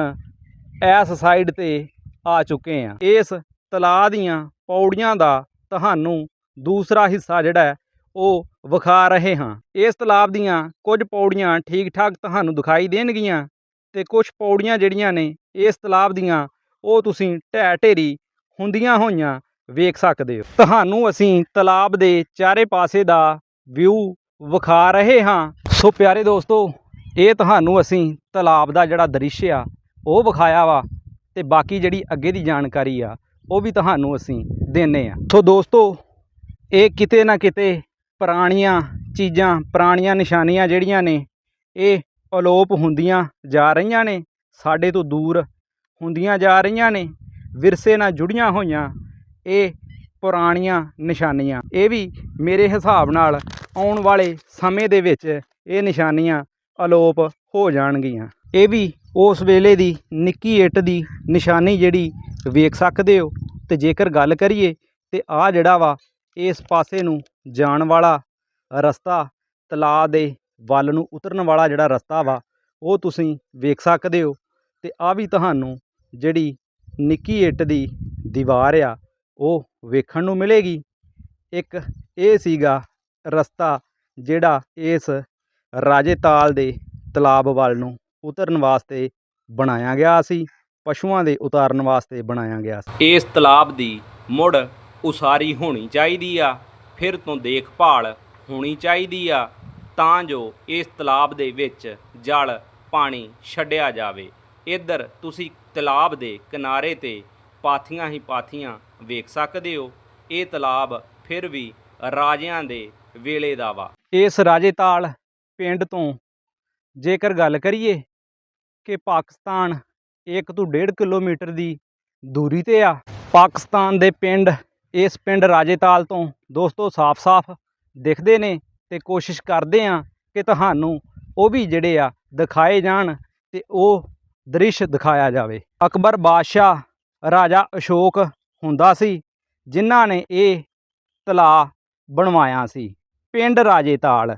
ਇਸ ਸਾਈਡ ਤੇ ਆ ਚੁੱਕੇ ਹਾਂ ਇਸ ਤਲਾਅ ਦੀਆਂ ਪੌੜੀਆਂ ਦਾ ਤੁਹਾਨੂੰ ਦੂਸਰਾ ਹਿੱਸਾ ਜਿਹੜਾ ਉਹ ਵਿਖਾ ਰਹੇ ਹਾਂ। ਇਸ ਤਲਾਬ ਦੀਆਂ ਕੁਝ ਪੌੜੀਆਂ ਠੀਕ ਠਾਕ ਤੁਹਾਨੂੰ ਦਿਖਾਈ ਦੇਣਗੀਆਂ ਤੇ ਕੁਝ ਪੌੜੀਆਂ ਜਿਹੜੀਆਂ ਨੇ ਇਸ ਤਲਾਬ ਦੀਆਂ, ਉਹ ਤੁਸੀਂ ਢਹਿ ਢੇਰੀ ਹੁੰਦੀਆਂ ਹੋਈਆਂ ਵੇਖ ਸਕਦੇ ਹੋ। ਤੁਹਾਨੂੰ ਅਸੀਂ ਤਲਾਬ ਦੇ ਚਾਰੇ ਪਾਸੇ ਦਾ ਵਿਊ ਵਿਖਾ ਰਹੇ ਹਾਂ। ਸੋ ਪਿਆਰੇ ਦੋਸਤੋ, ਇਹ ਤੁਹਾਨੂੰ ਅਸੀਂ ਤਲਾਬ ਦਾ ਜਿਹੜਾ ਦ੍ਰਿਸ਼ ਆ, ਉਹ ਵਿਖਾਇਆ ਵਾ ਤੇ ਬਾਕੀ ਜਿਹੜੀ ਅੱਗੇ ਦੀ ਜਾਣਕਾਰੀ ਆ, ਉਹ ਵੀ ਤੁਹਾਨੂੰ ਅਸੀਂ ਦਿੰਨੇ ਆ। ਸੋ ਦੋਸਤੋ, ਇਹ ਕਿਤੇ ਨਾ ਕਿਤੇ ਪੁਰਾਣੀਆਂ ਚੀਜ਼ਾਂ, ਪੁਰਾਣੀਆਂ ਨਿਸ਼ਾਨੀਆਂ ਜਿਹੜੀਆਂ ਨੇ, ਇਹ ਅਲੋਪ ਹੁੰਦੀਆਂ ਜਾ ਰਹੀਆਂ ਨੇ, ਸਾਡੇ ਤੋਂ ਦੂਰ ਹੁੰਦੀਆਂ ਜਾ ਰਹੀਆਂ ਨੇ, ਵਿਰਸੇ ਨਾਲ ਜੁੜੀਆਂ ਹੋਈਆਂ, ਇਹ ਪੁਰਾਣੀਆਂ ਨਿਸ਼ਾਨੀਆਂ। ਇਹ ਵੀ ਮੇਰੇ ਹਿਸਾਬ ਨਾਲ ਆਉਣ ਵਾਲੇ ਸਮੇਂ ਦੇ ਵਿੱਚ ਇਹ ਨਿਸ਼ਾਨੀਆਂ ਅਲੋਪ ਹੋ ਜਾਣਗੀਆਂ। ਇਹ ਵੀ ਉਸ ਵੇਲੇ ਦੀ ਨਿੱਕੀ ਇੱਟ ਦੀ ਨਿਸ਼ਾਨੀ ਜਿਹੜੀ ਵੇਖ ਸਕਦੇ ਹੋ। ਤੇ ਜੇਕਰ ਗੱਲ ਕਰੀਏ ਤੇ ਆ ਜਿਹੜਾ ਵਾ, ਇਸ ਪਾਸੇ ਨੂੰ ਜਾਣ ਵਾਲਾ ਰਸਤਾ ਤਲਾਅ ਦੇ ਵੱਲ ਨੂੰ ਉਤਰਨ ਵਾਲਾ ਜਿਹੜਾ ਰਸਤਾ ਵਾ, ਉਹ ਤੁਸੀਂ ਵੇਖ ਸਕਦੇ ਹੋ। ਤੇ ਆ ਵੀ ਤੁਹਾਨੂੰ ਜਿਹੜੀ ਨਿੱਕੀ ਇੱਟ ਦੀ ਦੀਵਾਰ ਆ ਉਹ ਵੇਖਣ ਨੂੰ ਮਿਲੇਗੀ। ਇੱਕ ਇਹ ਸੀਗਾ ਰਸਤਾ ਜਿਹੜਾ ਇਸ ਰਾਜੇ ਤਾਲ ਦੇ ਤਲਾਬ ਵੱਲ ਨੂੰ ਉਤਰਨ ਵਾਸਤੇ ਬਣਾਇਆ ਗਿਆ ਸੀ, ਪਸ਼ੂਆਂ ਦੇ ਉਤਾਰਨ ਵਾਸਤੇ ਬਣਾਇਆ ਗਿਆ ਸੀ। ਇਸ ਤਲਾਬ ਦੀ ਮੁੜ ਉਸਾਰੀ ਹੋਣੀ ਚਾਹੀਦੀ ਆ, ਫਿਰ ਤੋਂ ਦੇਖਭਾਲ ਹੋਣੀ ਚਾਹੀਦੀ ਆ, ਤਾਂ ਜੋ ਇਸ ਤਲਾਬ ਦੇ ਵਿੱਚ ਜਲ, ਪਾਣੀ ਛੱਡਿਆ ਜਾਵੇ। ਇੱਧਰ ਤੁਸੀਂ ਤਲਾਬ ਦੇ ਕਿਨਾਰੇ ਤੇ ਪਾਥੀਆਂ ਹੀ ਪਾਥੀਆਂ ਵੇਖ ਸਕਦੇ ਹੋ। ਇਹ ਤਲਾਬ ਫਿਰ ਵੀ ਰਾਜਿਆਂ ਦੇ ਵੇਲੇ ਦਾ ਵਾ। ਇਸ ਰਾਜੇਤਾਲ ਪਿੰਡ ਤੋਂ ਜੇਕਰ ਗੱਲ ਕਰੀਏ ਕਿ ਪਾਕਿਸਤਾਨ 1 ਤੋਂ 1.5 ਕਿਲੋਮੀਟਰ ਦੀ ਦੂਰੀ ਤੇ ਆ, ਪਾਕਿਸਤਾਨ ਦੇ ਪਿੰਡ, ਇਸ ਪਿੰਡ ਰਾਜੇਤਾਲ ਤੋਂ ਦੋਸਤੋ ਸਾਫ਼-ਸਾਫ਼ ਦਿਖਦੇ ਨੇ ਤੇ ਕੋਸ਼ਿਸ਼ ਕਰਦੇ ਆ ਕਿ ਤੁਹਾਨੂੰ ਉਹ ਵੀ ਜਿਹੜੇ ਆ ਦਿਖਾਏ ਜਾਣ ਤੇ ਉਹ ਦ੍ਰਿਸ਼ ਦਿਖਾਇਆ ਜਾਵੇ। ਅਕਬਰ ਬਾਦਸ਼ਾਹ ਰਾਜਾ ਅਸ਼ੋਕ ਹੁੰਦਾ ਸੀ, ਜਿਨ੍ਹਾਂ ਨੇ ਇਹ ਤਲਾਅ ਬਣਵਾਇਆ ਸੀ। ਪਿੰਡ ਰਾਜੇ ਤਾਲ,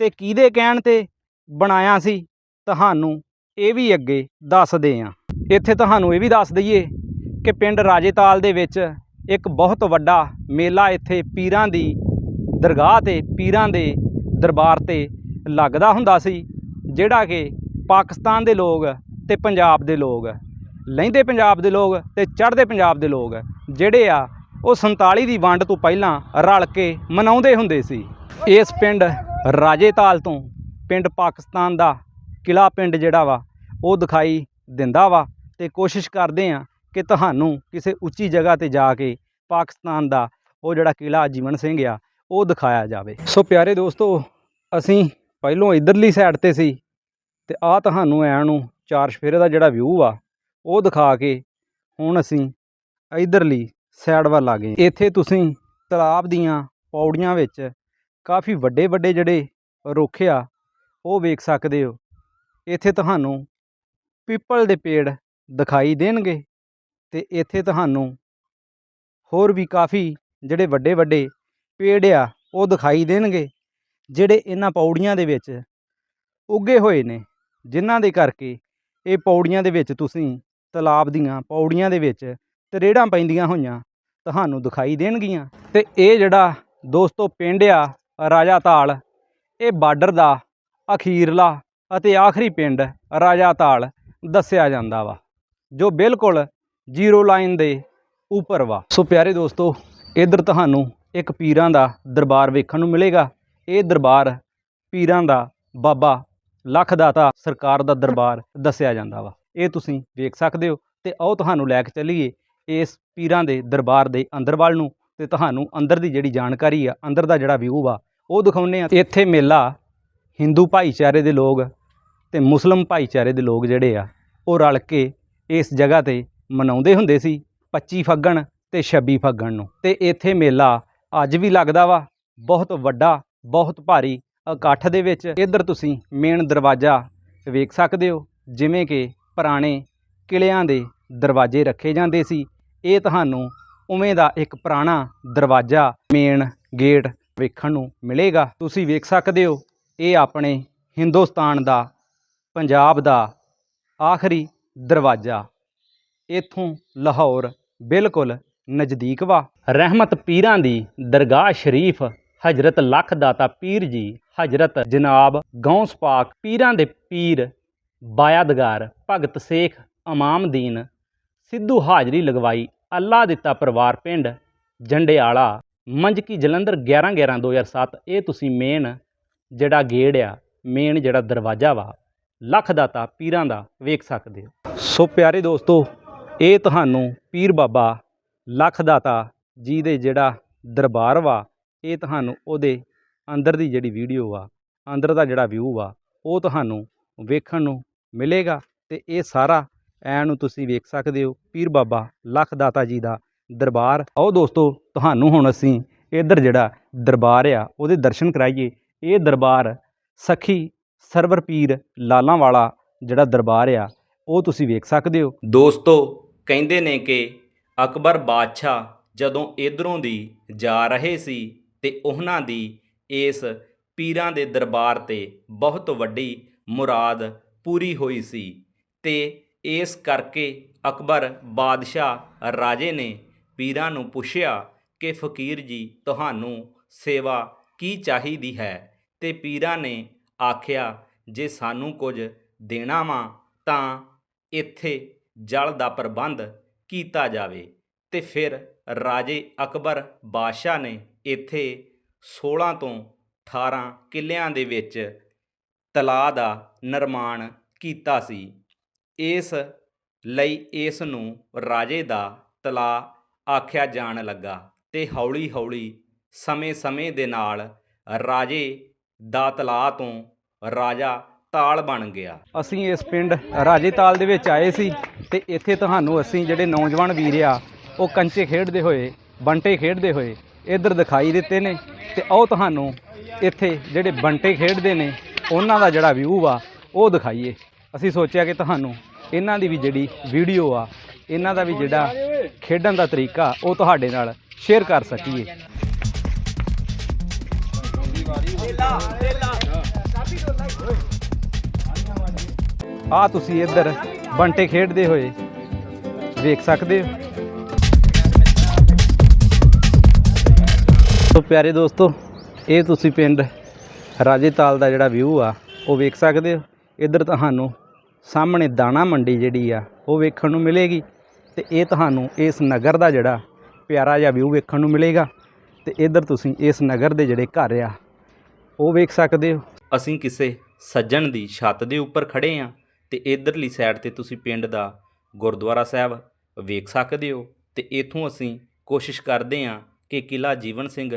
ਤੇ ਕਿਹਦੇ ਕਹਿਣ ਤੇ ਬਣਾਇਆ ਸੀ, ਤੁਹਾਨੂੰ ਇਹ ਵੀ ਅੱਗੇ ਦੱਸਦੇ ਆ। ਇੱਥੇ ਤੁਹਾਨੂੰ ਇਹ ਵੀ ਦੱਸ ਦਈਏ ਕਿ ਪਿੰਡ ਰਾਜੇ ਤਾਲ ਦੇ ਵਿੱਚ ਇੱਕ ਬਹੁਤ ਵੱਡਾ ਮੇਲਾ ਇੱਥੇ ਪੀਰਾਂ ਦੀ ਦਰਗਾਹ ਤੇ, ਪੀਰਾਂ ਦੇ ਦਰਬਾਰ ਤੇ ਲੱਗਦਾ ਹੁੰਦਾ ਸੀ, ਜਿਹੜਾ ਕਿ ਪਾਕਿਸਤਾਨ ਦੇ ਲੋਕ ਤੇ ਪੰਜਾਬ ਦੇ ਲੋਕ ਲਹਿੰਦੇ ਪੰਜਾਬ ਦੇ ਲੋਕ ਤੇ ਚੜ੍ਹਦੇ ਪੰਜਾਬ ਦੇ ਲੋਕ। ਜਿਹੜੇ ਆ, ਉਹ 47 ਦੀ ਵੰਡ ਤੋਂ ਪਹਿਲਾਂ ਰਲ ਕੇ ਮਨਾਉਂਦੇ ਹੁੰਦੇ ਸੀ। ਇਸ ਪਿੰਡ ਰਾਜੇਤਾਲ ਤੋਂ ਪਿੰਡ ਪਾਕਿਸਤਾਨ ਦਾ ਕਿਲਾ ਪਿੰਡ ਜਿਹੜਾ ਵਾ, ਉਹ ਦਿਖਾਈ ਦਿੰਦਾ ਵਾ ਤੇ ਕੋਸ਼ਿਸ਼ ਕਰਦੇ ਆ ਕਿ ਤੁਹਾਨੂੰ ਕਿਸੇ ਉੱਚੀ ਜਗ੍ਹਾ ਤੇ ਜਾ ਕੇ ਪਾਕਿਸਤਾਨ ਦਾ ਉਹ ਜਿਹੜਾ ਕਿਲਾ ਜੀਵਨ ਸਿੰਘ ਆ, ਉਹ ਦਿਖਾਇਆ ਜਾਵੇ। ਸੋ ਪਿਆਰੇ ਦੋਸਤੋ, ਅਸੀਂ ਪਹਿਲੋਂ ਇਧਰਲੀ ਸਾਈਡ ਤੇ ਸੀ ਤੇ ਆ ਤੁਹਾਨੂੰ ਐਂ ਨੂੰ ਚਾਰ ਸਫੇਰੇ ਦਾ ਜਿਹੜਾ ਵਿਊ ਆ ਉਹ ਦਿਖਾ ਕੇ ਹੁਣ ਅਸੀਂ ਇਧਰਲੀ ਸਾਈਡ ਵੱਲ ਆ ਗਏ। ਇੱਥੇ ਤੁਸੀਂ ਤਲਾਬ ਦੀਆਂ ਪੌੜੀਆਂ ਵਿੱਚ ਕਾਫੀ ਵੱਡੇ ਵੱਡੇ ਜਿਹੜੇ ਰੁੱਖ ਆ, ਉਹ ਵੇਖ ਸਕਦੇ ਹੋ। ਇੱਥੇ ਤੁਹਾਨੂੰ ਪੀਪਲ ਦੇ ਪੇੜ ਦਿਖਾਈ ਦੇਣਗੇ ਤੇ ਇੱਥੇ ਤੁਹਾਨੂੰ ਹੋਰ ਵੀ ਕਾਫੀ ਜਿਹੜੇ ਵੱਡੇ ਵੱਡੇ ਪੇੜ ਆ, ਉਹ ਦਿਖਾਈ ਦੇਣਗੇ, ਜਿਹੜੇ ਇਹਨਾਂ ਪੌੜੀਆਂ ਦੇ ਵਿੱਚ ਉੱਗੇ ਹੋਏ ਨੇ, ਜਿਨ੍ਹਾਂ ਦੇ ਕਰਕੇ ਇਹ ਪੌੜੀਆਂ ਦੇ ਵਿੱਚ ਤੁਸੀਂ ਤਲਾਬ ਦੀਆਂ ਪੌੜੀਆਂ ਦੇ ਵਿੱਚ ਤਰੇੜਾਂ ਪੈਂਦੀਆਂ ਹੋਈਆਂ ਤੁਹਾਨੂੰ ਦਿਖਾਈ ਦੇਣਗੀਆਂ। ਤੇ ਇਹ ਜਿਹੜਾ ਦੋਸਤੋ ਪਿੰਡ ਆ, ਰਾਜਾ ਤਾਲ, ਇਹ ਬਾਰਡਰ ਦਾ ਅਖੀਰਲਾ ਅਤੇ ਆਖਰੀ ਪਿੰਡ ਰਾਜਾ ਤਾਲ ਦੱਸਿਆ ਜਾਂਦਾ ਵਾ, ਜੋ ਬਿਲਕੁਲ ਜ਼ੀਰੋ ਲਾਈਨ ਦੇ ਉੱਪਰ ਵਾ। ਸੋ ਪਿਆਰੇ ਦੋਸਤੋ, ਇੱਧਰ ਤੁਹਾਨੂੰ ਇੱਕ ਪੀਰਾਂ ਦਾ ਦਰਬਾਰ ਵੇਖਣ ਨੂੰ ਮਿਲੇਗਾ। ਇਹ ਦਰਬਾਰ ਪੀਰਾਂ ਦਾ ਬਾਬਾ ਲੱਖ ਦਾਤਾ ਸਰਕਾਰ ਦਾ ਦਰਬਾਰ ਦੱਸਿਆ ਜਾਂਦਾ ਵਾ। ਇਹ ਤੁਸੀਂ ਵੇਖ ਸਕਦੇ ਹੋ ਤੇ ਆਓ ਤੁਹਾਨੂੰ ਲੈ ਕੇ ਚੱਲੀਏ ਇਸ ਪੀਰਾਂ ਦੇ ਦਰਬਾਰ ਦੇ ਅੰਦਰ ਵੱਲ ਨੂੰ ਤੇ ਤੁਹਾਨੂੰ ਅੰਦਰ ਦੀ ਜਿਹੜੀ ਜਾਣਕਾਰੀ ਆ, ਅੰਦਰ ਦਾ ਜਿਹੜਾ ਵਿਊ ਵਾ ਉਹ ਦਿਖਾਉਂਦੇ ਆ ਇੱਥੇ ਮੇਲਾ ਹਿੰਦੂ ਭਾਈਚਾਰੇ ਦੇ ਲੋਕ ਤੇ ਮੁਸਲਮ ਭਾਈਚਾਰੇ ਦੇ ਲੋਕ ਜਿਹੜੇ ਆ, ਉਹ ਰਲ ਕੇ ਇਸ ਜਗ੍ਹਾ ਤੇ ਮਨਾਉਂਦੇ ਹੁੰਦੇ ਸੀ 25 ਫੱਗਣ ਤੇ 26 ਫੱਗਣ ਨੂੰ। ਤੇ ਇੱਥੇ ਮੇਲਾ ਅੱਜ ਵੀ ਲੱਗਦਾ ਵਾ, ਬਹੁਤ ਵੱਡਾ, ਬਹੁਤ ਭਾਰੀ ਇਕੱਠ ਦੇ ਵਿੱਚ। ਇੱਧਰ ਤੁਸੀਂ ਮੇਨ ਦਰਵਾਜ਼ਾ ਵੇਖ ਸਕਦੇ ਹੋ, ਜਿਵੇਂ ਕਿ ਪੁਰਾਣੇ ਕਿਲਿਆਂ ਦੇ ਦਰਵਾਜ਼ੇ ਰੱਖੇ ਜਾਂਦੇ ਸੀ। ਇਹ ਤੁਹਾਨੂੰ ਉਵੇਂ ਦਾ ਇੱਕ ਪੁਰਾਣਾ ਦਰਵਾਜ਼ਾ ਮੇਨ ਗੇਟ ਵੇਖਣ ਨੂੰ ਮਿਲੇਗਾ। ਤੁਸੀਂ ਵੇਖ ਸਕਦੇ ਹੋ, ਇਹ ਆਪਣੇ ਹਿੰਦੁਸਤਾਨ ਦਾ, ਪੰਜਾਬ ਦਾ ਆਖਰੀ ਦਰਵਾਜ਼ਾ। ਇੱਥੋਂ ਲਾਹੌਰ ਬਿਲਕੁਲ ਨਜ਼ਦੀਕ ਵਾ। ਰਹਿਮਤ ਪੀਰਾਂ ਦੀ ਦਰਗਾਹ ਸ਼ਰੀਫ ਹਜਰਤ ਲੱਖ ਦਾਤਾ ਪੀਰ ਜੀ, ਹਜਰਤ ਜਨਾਬ ਗੌਸ ਪਾਕ ਪੀਰਾਂ ਦੇ ਪੀਰ ਬਾਇਆਦਗਾਰ ਭਗਤ ਸੇਖ ਇਮਾਮਦੀਨ ਸਿੱਧੂ ਹਾਜ਼ਰੀ ਲਗਵਾਈ ਅੱਲਾ ਦਿੱਤਾ ਪਰਿਵਾਰ ਪਿੰਡ ਜੰਡਿਆਲਾ। ਮੰਜਕੀ ਜਲੰਧਰ 11 11 2007 ਇਹ ਤੁਸੀਂ ਮੇਨ ਜਿਹੜਾ ਗੇੜ ਆ, ਮੇਨ ਜਿਹੜਾ ਦਰਵਾਜ਼ਾ ਵਾ, ਲੱਖ ਦਾਤਾ ਪੀਰਾਂ ਦਾ ਵੇਖ ਸਕਦੇ ਹੋ। ਸੋ ਪਿਆਰੇ ਦੋਸਤੋ, ਇਹ ਤੁਹਾਨੂੰ ਪੀਰ ਬਾਬਾ ਲੱਖ ਦਾਤਾ ਜੀ ਦੇ ਜਿਹੜਾ ਦਰਬਾਰ ਵਾ, ਇਹ ਤੁਹਾਨੂੰ ਉਹਦੇ ਅੰਦਰ ਦੀ ਜਿਹੜੀ ਵੀਡੀਓ ਆ, ਅੰਦਰ ਦਾ ਜਿਹੜਾ ਵਿਊ ਆ, ਉਹ ਤੁਹਾਨੂੰ ਵੇਖਣ ਨੂੰ ਮਿਲੇਗਾ ਤੇ ਇਹ ਸਾਰਾ ਐ ਨੂੰ ਤੁਸੀਂ ਵੇਖ ਸਕਦੇ ਹੋ ਪੀਰ ਬਾਬਾ ਲੱਖ ਦਾਤਾ ਜੀ ਦਾ ਦਰਬਾਰ। ਆਓ ਦੋਸਤੋ, ਤੁਹਾਨੂੰ ਹੁਣ ਅਸੀਂ ਇੱਧਰ ਜਿਹੜਾ ਦਰਬਾਰ ਆ, ਉਹਦੇ ਦਰਸ਼ਨ ਕਰਾਈਏ। ਇਹ ਦਰਬਾਰ ਸਖੀ ਸਰਵਰ ਪੀਰ ਲਾਲਾਂ ਵਾਲਾ ਜਿਹੜਾ ਦਰਬਾਰ ਆ, ਉਹ ਤੁਸੀਂ ਵੇਖ ਸਕਦੇ ਹੋ। ਦੋਸਤੋ, ਕਹਿੰਦੇ ਨੇ ਕਿ ਅਕਬਰ ਬਾਦਸ਼ਾਹ ਜਦੋਂ ਇਧਰੋਂ ਦੀ ਜਾ ਰਹੇ ਸੀ ਤੇ ਉਹਨਾਂ ਦੀ ਇਸ ਪੀਰਾਂ ਦੇ ਦਰਬਾਰ ਤੇ ਬਹੁਤ ਵੱਡੀ ਮੁਰਾਦ ਪੂਰੀ ਹੋਈ ਸੀ ਤੇ ਇਸ ਕਰਕੇ ਅਕਬਰ ਬਾਦਸ਼ਾਹ ਰਾਜੇ ਨੇ ਪੀਰਾਂ ਨੂੰ ਪੁੱਛਿਆ ਕਿ ਫਕੀਰ ਜੀ, ਤੁਹਾਨੂੰ ਸੇਵਾ ਕੀ ਚਾਹੀਦੀ ਹੈ? ਤੇ ਪੀਰਾਂ ਨੇ ਆਖਿਆ, ਜੇ ਸਾਨੂੰ ਕੁਝ ਦੇਣਾ ਵਾ ਤਾਂ ਇੱਥੇ ਜਲ ਦਾ ਪ੍ਰਬੰਧ ਕੀਤਾ ਜਾਵੇ। ਤੇ ਫਿਰ ਰਾਜੇ ਅਕਬਰ ਬਾਦਸ਼ਾਹ ਨੇ ਇੱਥੇ 16 ਤੋਂ 18 ਕਿੱਲਿਆਂ ਦੇ ਵਿੱਚ ਤਲਾਅ ਦਾ ਨਿਰਮਾਣ ਕੀਤਾ ਸੀ। ਇਸ ਲਈ ਇਸ ਨੂੰ ਰਾਜੇ ਦਾ ਤਲਾਅ ਆਖਿਆ ਜਾਣ ਲੱਗਾ ਤੇ ਹੌਲੀ-ਹੌਲੀ ਸਮੇਂ-ਸਮੇਂ ਦੇ ਨਾਲ ਰਾਜੇ ਦਾ ਤਲਾਅ ਤੋਂ ਰਾਜਾ ਤਾਲ ਬਣ ਗਿਆ। ਅਸੀਂ ਇਸ ਪਿੰਡ ਰਾਜੇ ਤਾਲ ਦੇ ਵਿੱਚ ਆਏ ਸੀ ਤੇ ਇੱਥੇ ਤੁਹਾਨੂੰ ਅਸੀਂ ਜਿਹੜੇ ਨੌਜਵਾਨ ਵੀਰ ਆ, ਉਹ ਕੰਚੇ ਖੇਡਦੇ ਹੋਏ, ਬੰਟੇ ਖੇਡਦੇ ਹੋਏ ਇੱਧਰ ਦਿਖਾਈ ਦਿੱਤੇ ਨੇ ਤੇ ਉਹ ਤੁਹਾਨੂੰ ਇੱਥੇ ਜਿਹੜੇ ਬੰਟੇ ਖੇਡਦੇ ਨੇ, ਉਹਨਾਂ ਦਾ ਜਿਹੜਾ ਵਿਊ ਆ, ਉਹ ਦਿਖਾਈਏ। ਅਸੀਂ ਸੋਚਿਆ ਕਿ ਤੁਹਾਨੂੰ ਇਹਨਾਂ ਦੀ ਵੀ ਜਿਹੜੀ ਵੀਡੀਓ ਆ, ਇਹਨਾਂ ਦਾ ਵੀ ਜਿਹੜਾ ਖੇਡਣ ਦਾ ਤਰੀਕਾ, ਉਹ ਤੁਹਾਡੇ ਨਾਲ ਸ਼ੇਅਰ ਕਰ ਸਕੀਏ। ਆ ਤੁਸੀਂ ਇੱਧਰ ਬੰਟੇ ਖੇਡਦੇ ਹੋਏ ਵੇਖ ਸਕਦੇ ਹੋ। ਸੋ ਪਿਆਰੇ ਦੋਸਤੋ, ਇਹ ਤੁਸੀਂ ਪਿੰਡ ਰਾਜੇ ਤਾਲ ਦਾ ਜਿਹੜਾ ਵਿਊ ਆ, ਉਹ ਵੇਖ ਸਕਦੇ ਹੋ। ਇੱਧਰ ਤੁਹਾਨੂੰ ਸਾਹਮਣੇ ਦਾਣਾ ਮੰਡੀ ਜਿਹੜੀ ਆ, ਉਹ ਵੇਖਣ ਨੂੰ ਮਿਲੇਗੀ ਤੇ ਇਹ ਤੁਹਾਨੂੰ ਇਸ ਨਗਰ ਦਾ ਜਿਹੜਾ ਪਿਆਰਾ ਜਿਹਾ ਵਿਊ ਵੇਖਣ ਨੂੰ ਮਿਲੇਗਾ ਤੇ ਇੱਧਰ ਤੁਸੀਂ ਇਸ ਨਗਰ ਦੇ ਜਿਹੜੇ ਘਰ ਆ, ਉਹ ਵੇਖ ਸਕਦੇ ਹੋ। ਅਸੀਂ ਕਿਸੇ ਸੱਜਣ ਦੀ ਛੱਤ ਦੇ ਉੱਪਰ ਖੜੇ ਆ ਤੇ ਇਧਰਲੀ ਸਾਈਡ ਤੇ ਤੁਸੀਂ ਪਿੰਡ ਦਾ ਗੁਰਦੁਆਰਾ ਸਾਹਿਬ ਵੇਖ ਸਕਦੇ ਹੋ ਤੇ ਇਥੋਂ ਅਸੀਂ ਕੋਸ਼ਿਸ਼ ਕਰਦੇ ਆ ਕਿ ਕਿਲਾ ਜੀਵਨ ਸਿੰਘ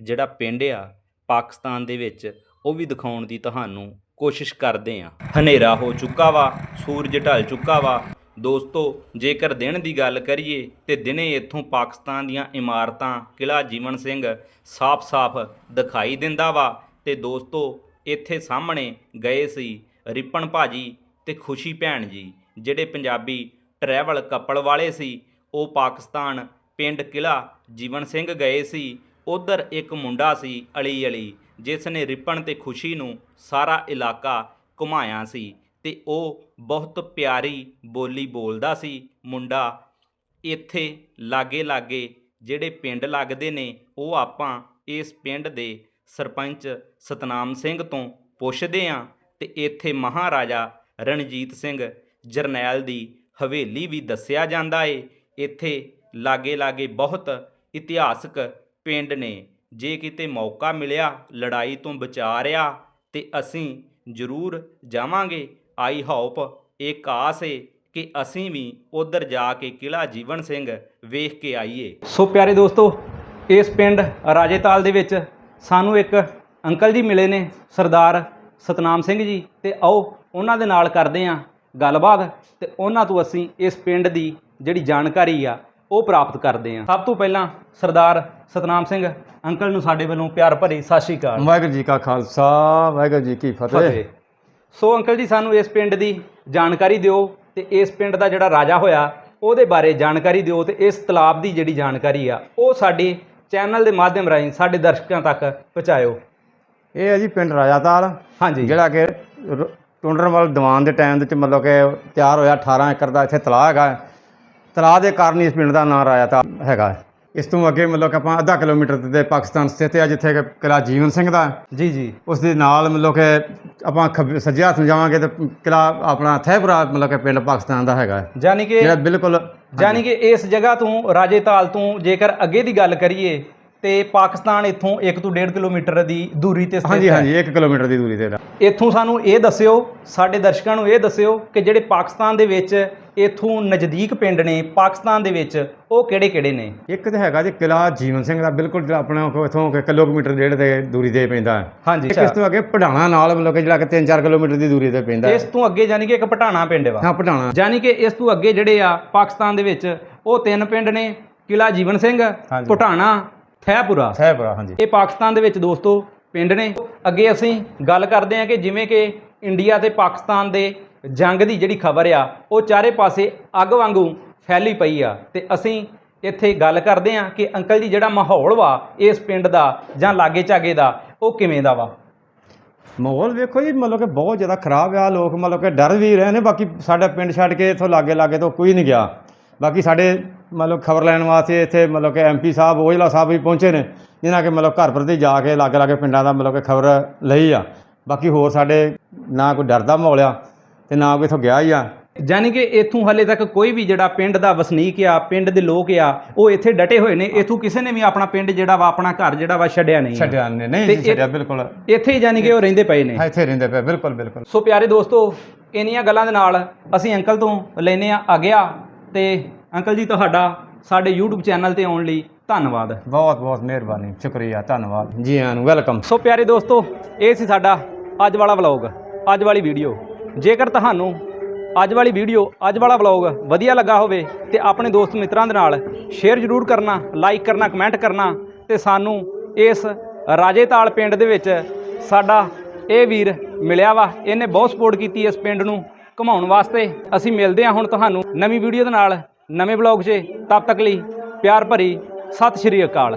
ਜਿਹੜਾ ਪਿੰਡ ਆ, ਪਾਕਿਸਤਾਨ ਦੇ ਵਿੱਚ, ਉਹ ਵੀ ਦਿਖਾਉਣ ਦੀ ਤੁਹਾਨੂੰ ਕੋਸ਼ਿਸ਼ ਕਰਦੇ ਆ। ਹਨੇਰਾ ਹੋ ਚੁੱਕਾ ਵਾ, ਸੂਰਜ ਢਲ ਚੁੱਕਾ ਵਾ। ਦੋਸਤੋ, ਜੇਕਰ ਦਿਨ ਦੀ ਗੱਲ ਕਰੀਏ ਤੇ ਦਿਨੇ ਇੱਥੋਂ ਪਾਕਿਸਤਾਨ ਦੀਆਂ ਇਮਾਰਤਾਂ ਕਿਲਾ ਜੀਵਨ ਸਿੰਘ ਸਾਫ਼-ਸਾਫ਼ ਦਿਖਾਈ ਦਿੰਦਾ ਵਾ ਤੇ ਦੋਸਤੋ, ਇੱਥੇ ਸਾਹਮਣੇ ਗਏ ਸੀ ਰਿਪਨ ਭਾਜੀ ਤੇ ਖੁਸ਼ੀ ਭੈਣ ਜੀ, ਜਿਹੜੇ ਪੰਜਾਬੀ ਟਰੈਵਲ ਕਪਲ ਵਾਲੇ ਸੀ। ਉਹ ਪਾਕਿਸਤਾਨ ਪਿੰਡ ਕਿਲਾ ਜੀਵਨ ਸਿੰਘ ਗਏ ਸੀ। ਉਧਰ ਇੱਕ ਮੁੰਡਾ ਸੀ ਅਲੀ ਅਲੀ ਜਿਸ ਨੇ ਰਿਪਣ ਤੇ ਖੁਸ਼ੀ ਨੂੰ ਸਾਰਾ ਇਲਾਕਾ ਘੁਮਾਇਆ ਸੀ ਤੇ ਉਹ ਬਹੁਤ ਪਿਆਰੀ ਬੋਲੀ ਬੋਲਦਾ ਸੀ, ਮੁੰਡਾ, ਇੱਥੇ ਲਾਗੇ ਲਾਗੇ ਜਿਹੜੇ ਪਿੰਡ ਲੱਗਦੇ ਨੇ, ਉਹ ਆਪਾਂ ਇਸ ਪਿੰਡ ਦੇ ਸਰਪੰਚ ਸਤਨਾਮ ਸਿੰਘ ਤੋਂ ਪੁੱਛਦੇ ਆਂ ਤੇ ਇੱਥੇ ਮਹਾਰਾਜਾ ਰਣਜੀਤ ਸਿੰਘ ਜਰਨੈਲ ਦੀ ਹਵੇਲੀ ਵੀ ਦੱਸਿਆ ਜਾਂਦਾ ਏ। ਇੱਥੇ ਲਾਗੇ ਲਾਗੇ ਬਹੁਤ ਇਤਿਹਾਸਕ ਪਿੰਡ ਨੇ। ਜੇ ਕਿਤੇ ਮੌਕਾ ਮਿਲਿਆ, ਲੜਾਈ ਤੋਂ ਬਚਾ ਰਿਆ, ਤੇ ਅਸੀਂ ਜ਼ਰੂਰ ਜਾਵਾਂਗੇ। ਆਈ ਹੋਪ, ਇਹ ਕਾਸ ਏ ਕਿ ਅਸੀਂ ਵੀ ਉਧਰ ਜਾ ਕੇ ਕਿਲਾ ਜੀਵਨ ਸਿੰਘ ਵੇਖ ਕੇ ਆਈਏ। ਸੋ ਪਿਆਰੇ ਦੋਸਤੋ, ਇਸ ਪਿੰਡ ਰਾਜੇਤਾਲ ਦੇ ਵਿੱਚ ਸਾਨੂੰ ਇੱਕ ਅੰਕਲ ਜੀ ਮਿਲੇ ਨੇ, ਸਰਦਾਰ ਸਤਨਾਮ ਸਿੰਘ ਜੀ। ਤੇ ਆਓ, ਉਹਨਾਂ ਦੇ ਨਾਲ ਕਰਦੇ ਆਂ ਗੱਲਬਾਤ ਤੇ ਉਹਨਾਂ ਤੋਂ ਅਸੀਂ ਇਸ ਪਿੰਡ ਦੀ ਜਿਹੜੀ ਜਾਣਕਾਰੀ ਆ ਉਹ ਪ੍ਰਾਪਤ ਕਰਦੇ ਆਂ ਸਭ ਤੋਂ ਪਹਿਲਾਂ ਸਰਦਾਰ ਸਤਨਾਮ ਸਿੰਘ ਅੰਕਲ ਨੂੰ ਸਾਡੇ ਵੱਲੋਂ ਪਿਆਰ ਭਰੀ ਸਤਿ ਸ਼੍ਰੀ ਅਕਾਲ। ਵਾਹਿਗੁਰੂ ਜੀ ਕਾ ਖਾਲਸਾ ਵਾਹਿਗੁਰੂ ਜੀ ਕੀ ਫਤਿਹ। ਸੋ ਅੰਕਲ ਜੀ ਸਾਨੂੰ ਇਸ ਪਿੰਡ ਦੀ ਜਾਣਕਾਰੀ ਦਿਓ ਤੇ ਇਸ ਪਿੰਡ ਦਾ ਜਿਹੜਾ ਰਾਜਾ ਹੋਇਆ ਉਹਦੇ ਬਾਰੇ ਜਾਣਕਾਰੀ ਦਿਓ ਤੇ ਇਸ ਤਲਾਬ ਦੀ ਜਿਹੜੀ ਜਾਣਕਾਰੀ ਆ ਉਹ ਸਾਡੇ ਚੈਨਲ ਦੇ ਮਾਧਿਅਮ ਰਾਹੀਂ ਸਾਡੇ ਦਰਸ਼ਕਾਂ ਤੱਕ ਪਹੁੰਚਾਇਓ। ਇਹ ਹੈ ਜੀ ਪਿੰਡ ਰਾਜਾਤਾਲ ਹਾਂਜੀ। ਜਿਹੜਾ ਕਿ ਟੁੰਡਰਮਲ ਦੀਵਾਨ ਦੇ ਟਾਈਮ ਦੇ ਵਿੱਚ ਮਤਲਬ ਕਿ ਤਿਆਰ ਹੋਇਆ 18 ਏਕੜ ਦਾ ਇੱਥੇ ਤਲਾਅ ਹੈਗਾ। ਤਲਾਅ ਦੇ ਕਾਰਨ ਇਸ ਪਿੰਡ ਦਾ ਨਾਮ ਰਾਜਾਤਾਲ ਹੈਗਾ ਇਸ ਤੋਂ ਅੱਗੇ ਮਤਲਬ ਕਿ ਆਪਾਂ ਅੱਧਾ ਕਿਲੋਮੀਟਰ ਤੇ ਪਾਕਿਸਤਾਨ ਸਥਿਤ ਹੈ ਜਿੱਥੇ ਕਿ ਕਿਲਾ ਜੀਵਨ ਸਿੰਘ ਦਾ। ਜੀ ਜੀ ਉਸ ਦੇ ਨਾਲ ਮਤਲਬ ਕਿ ਆਪਾਂ ਖੱਬੇ ਸੱਜੇ ਹੱਥ ਨੂੰ ਜਾਵਾਂਗੇ ਤੇ ਕਿਲਾ ਆਪਣਾ ਥੈਪੁਰਾ ਮਤਲਬ ਕਿ ਪਿੰਡ ਪਾਕਿਸਤਾਨ ਦਾ ਹੈਗਾ। ਯਾਨੀ ਕਿ ਜਿਹੜਾ ਬਿਲਕੁਲ ਯਾਨੀ ਕਿ ਇਸ ਜਗ੍ਹਾ ਤੋਂ ਰਾਜੇਤਾਲ ਤੋਂ ਜੇਕਰ ਅੱਗੇ ਦੀ ਗੱਲ ਕਰੀਏ ਤੇ ਪਾਕਿਸਤਾਨ ਇੱਥੋਂ 1 ਤੋਂ 1.5 ਕਿਲੋਮੀਟਰ ਦੀ ਦੂਰੀ ਤੇ ਹਾਂਜੀ ਸਥਿਤ ਹੈ। ਹਾਂਜੀ 1 ਕਿਲੋਮੀਟਰ ਦੀ ਦੂਰੀ ਤੇ ਇਹਦਾ। ਇੱਥੋਂ ਸਾਨੂੰ ਇਹ ਦੱਸਿਓ ਸਾਡੇ ਦਰਸ਼ਕਾਂ ਨੂੰ ਇਹ ਦੱਸਿਓ ਕਿ ਜਿਹੜੇ ਪਾਕਿਸਤਾਨ ਦੇ ਵਿੱਚ ਇੱਥੋਂ ਨਜ਼ਦੀਕ ਪਿੰਡ ਨੇ ਪਾਕਿਸਤਾਨ ਦੇ ਵਿੱਚ ਉਹ ਕਿਹੜੇ-ਕਿਹੜੇ ਨੇ? ਇੱਕ ਤਾਂ ਹੈਗਾ ਜੀ ਕਿਲਾ ਜੀਵਨ ਸਿੰਘ ਦਾ ਬਿਲਕੁਲ ਜਿਹੜਾ ਆਪਣਾ ਕੋ ਇਥੋਂ ਕਿਲੋਮੀਟਰ ਡੇਢ ਦੇ ਦੂਰੀ ਤੇ ਪੈਂਦਾ ਹੈ। ਹਾਂਜੀ ਇੱਕ ਇਸ ਤੋਂ ਅੱਗੇ ਪੜਾਣਾ ਨਾਲ ਮਤਲਬ ਕਿ ਜਿਹੜਾ ਕਿ 3-4 ਕਿਲੋਮੀਟਰ ਦੀ ਦੂਰੀ ਤੇ ਪੈਂਦਾ ਹੈ। ਇਸ ਤੋਂ ਅੱਗੇ ਯਾਨੀ ਕਿ ਇੱਕ ਪਟਾਣਾ ਪਿੰਡ ਵਾ। ਹਾਂ ਪੜਾਣਾ ਯਾਨੀ ਕਿ ਇਸ ਤੋਂ ਅੱਗੇ ਜਿਹੜੇ ਆ ਪਾਕਿਸਤਾਨ ਦੇ ਵਿੱਚ ਉਹ ਤਿੰਨ ਪਿੰਡ ਨੇ ਕਿਲਾ ਜੀਵਨ ਸਿੰਘ ਹਾਂਜੀ। ਪਟਾਣਾ ਥੈਪੁਰਾ। ਸਹਿਬਰਾ ਹਾਂਜੀ। ਇਹ ਪਾਕਿਸਤਾਨ ਦੇ ਵਿੱਚ ਦੋਸਤੋ ਪਿੰਡ ਨੇ। ਅੱਗੇ ਅਸੀਂ ਗੱਲ ਕਰਦੇ ਹਾਂ ਕਿ ਜਿਵੇਂ ਕਿ ਇੰਡੀਆ ਤੇ ਪਾਕਿਸਤਾਨ ਦੇ ਜੰਗ ਦੀ ਜਿਹੜੀ ਖਬਰ ਆ ਉਹ ਚਾਰੇ ਪਾਸੇ ਅੱਗ ਵਾਂਗੂ ਫੈਲੀ ਪਈ ਆ। ਤੇ ਅਸੀਂ ਇੱਥੇ ਗੱਲ ਕਰਦੇ ਹਾਂ ਕਿ ਅੰਕਲ ਜੀ ਜਿਹੜਾ ਮਾਹੌਲ ਵਾ ਇਸ ਪਿੰਡ ਦਾ ਜਾਂ ਲਾਗੇ ਚਾਗੇ ਦਾ ਉਹ ਕਿਵੇਂ ਦਾ ਵਾ? ਮਾਹੌਲ ਵੇਖੋ ਜੀ ਮਤਲਬ ਕਿ ਬਹੁਤ ਜ਼ਿਆਦਾ ਖਰਾਬ ਆ। ਲੋਕ ਮਤਲਬ ਕਿ ਡਰ ਵੀ ਰਹੇ ਨੇ। ਬਾਕੀ ਸਾਡਾ ਪਿੰਡ ਛੱਡ ਕੇ ਇਥੋਂ ਲਾਗੇ ਲਾਗੇ ਤੋਂ ਕੋਈ ਨਹੀਂ ਗਿਆ। ਬਾਕੀ ਸਾਡੇ ਮਤਲਬ ਖਬਰ ਲੈਣ ਵਾਸਤੇ ਇੱਥੇ ਮਤਲਬ ਕਿ ਐਮਪੀ ਸਾਹਿਬ ਓਜਲਾ ਸਾਹਿਬ ਵੀ ਪਹੁੰਚੇ ਨੇ ਜਿਨ੍ਹਾਂ ਕਿ ਮਤਲਬ ਘਰ ਪ੍ਰਤੀ ਜਾ ਕੇ ਲਾਗੇ ਲਾਗੇ ਪਿੰਡਾਂ ਦਾ ਮਤਲਬ ਕਿ ਖਬਰ ਲਈ ਆ। ਬਾਕੀ ਹੋਰ ਸਾਡੇ ਨਾ ਕੋਈ ਡਰ ਦਾ ਮਾਹੌਲ ਆ ਤੇ ਨਾ ਕੋਈ ਇਥੋਂ ਗਿਆ ਹੀ ਆ। ਯਾਨੀ ਕਿ ਇੱਥੋਂ ਹਲੇ ਤੱਕ ਕੋਈ ਵੀ ਜਿਹੜਾ ਪਿੰਡ ਦਾ ਵਸਨੀਕ ਆ ਪਿੰਡ ਦੇ ਲੋਕ ਆ ਉਹ ਇੱਥੇ ਡਟੇ ਹੋਏ ਨੇ। ਇੱਥੋਂ ਕਿਸੇ ਨੇ ਵੀ ਆਪਣਾ ਪਿੰਡ ਜਿਹੜਾ ਵਾ ਆਪਣਾ ਘਰ ਜਿਹੜਾ ਵਾ ਛੱਡਿਆ ਨਹੀਂ। ਛੱਡਿਆ ਨਹੀਂ ਜੀ ਇਹ- ਛੱਡਿਆ ਬਿਲਕੁਲ। ਇੱਥੇ ਹੀ ਯਾਨੀ ਕਿ ਉਹ ਰਹਿੰਦੇ ਪਏ ਨੇ। ਇੱਥੇ ਰਹਿੰਦੇ ਪਏ ਬਿਲਕੁਲ ਬਿਲਕੁਲ। ਸੋ ਪਿਆਰੇ ਦੋਸਤੋ ਇੰਨੀਆਂ ਗੱਲਾਂ ਦੇ ਨਾਲ ਅਸੀਂ ਅੰਕਲ ਤੋਂ ਲੈਨੇ ਆ ਆ ਗਿਆ ਤੇ ਅੰਕਲ ਜੀ ਤੁਹਾਡਾ ਸਾਡੇ YouTube ਚੈਨਲ ਤੇ ਆਉਣ ਲਈ ਧੰਨਵਾਦ। ਬਹੁਤ ਬਹੁਤ ਮਿਹਰਬਾਨੀ ਸ਼ੁਕਰੀਆ ਧੰਨਵਾਦ। ਜੀ ਆਇਆਂ ਨੂੰ ਵੈਲਕਮ। ਸੋ ਪਿਆਰੇ ਦੋਸਤੋ ਇਹ ਸੀ ਸਾਡਾ ਅੱਜ ਵਾਲਾ ਵਲੌਗ ਅੱਜ ਵਾਲੀ ਵੀਡੀਓ ਜੇਕਰ ਤੁਹਾਨੂੰ ਅੱਜ ਵਾਲੀ ਵੀਡੀਓ ਅੱਜ ਵਾਲਾ ਵਲੌਗ ਵਧੀਆ ਲੱਗਾ ਹੋਵੇ ਤੇ ਆਪਣੇ ਦੋਸਤ ਮਿੱਤਰਾਂ ਦੇ ਨਾਲ ਸ਼ੇਅਰ ਜ਼ਰੂਰ ਕਰਨਾ ਲਾਈਕ ਕਰਨਾ ਕਮੈਂਟ ਕਰਨਾ ਤੇ ਸਾਨੂੰ ਇਸ ਰਾਜੇਤਾਲ ਪਿੰਡ ਦੇ ਵਿੱਚ ਸਾਡਾ ਇਹ ਵੀਰ ਮਿਲਿਆ ਵਾ। ਇਹਨੇ ਬਹੁਤ ਸਪੋਰਟ ਕੀਤੀ ਇਸ ਪਿੰਡ ਨੂੰ ਘੁਮਾਉਣ ਵਾਸਤੇ। ਅਸੀਂ ਮਿਲਦੇ ਹਾਂ ਹੁਣ ਤੁਹਾਨੂੰ ਨਵੀਂ ਵੀਡੀਓ ਦੇ ਨਾਲ। ਨਵੇਂ ਵਲੌਗ 'ਚ ਤਦ ਤੱਕ ਲਈ ਪਿਆਰ ਭਰੀ ਸਤਿ ਸ਼੍ਰੀ ਅਕਾਲ।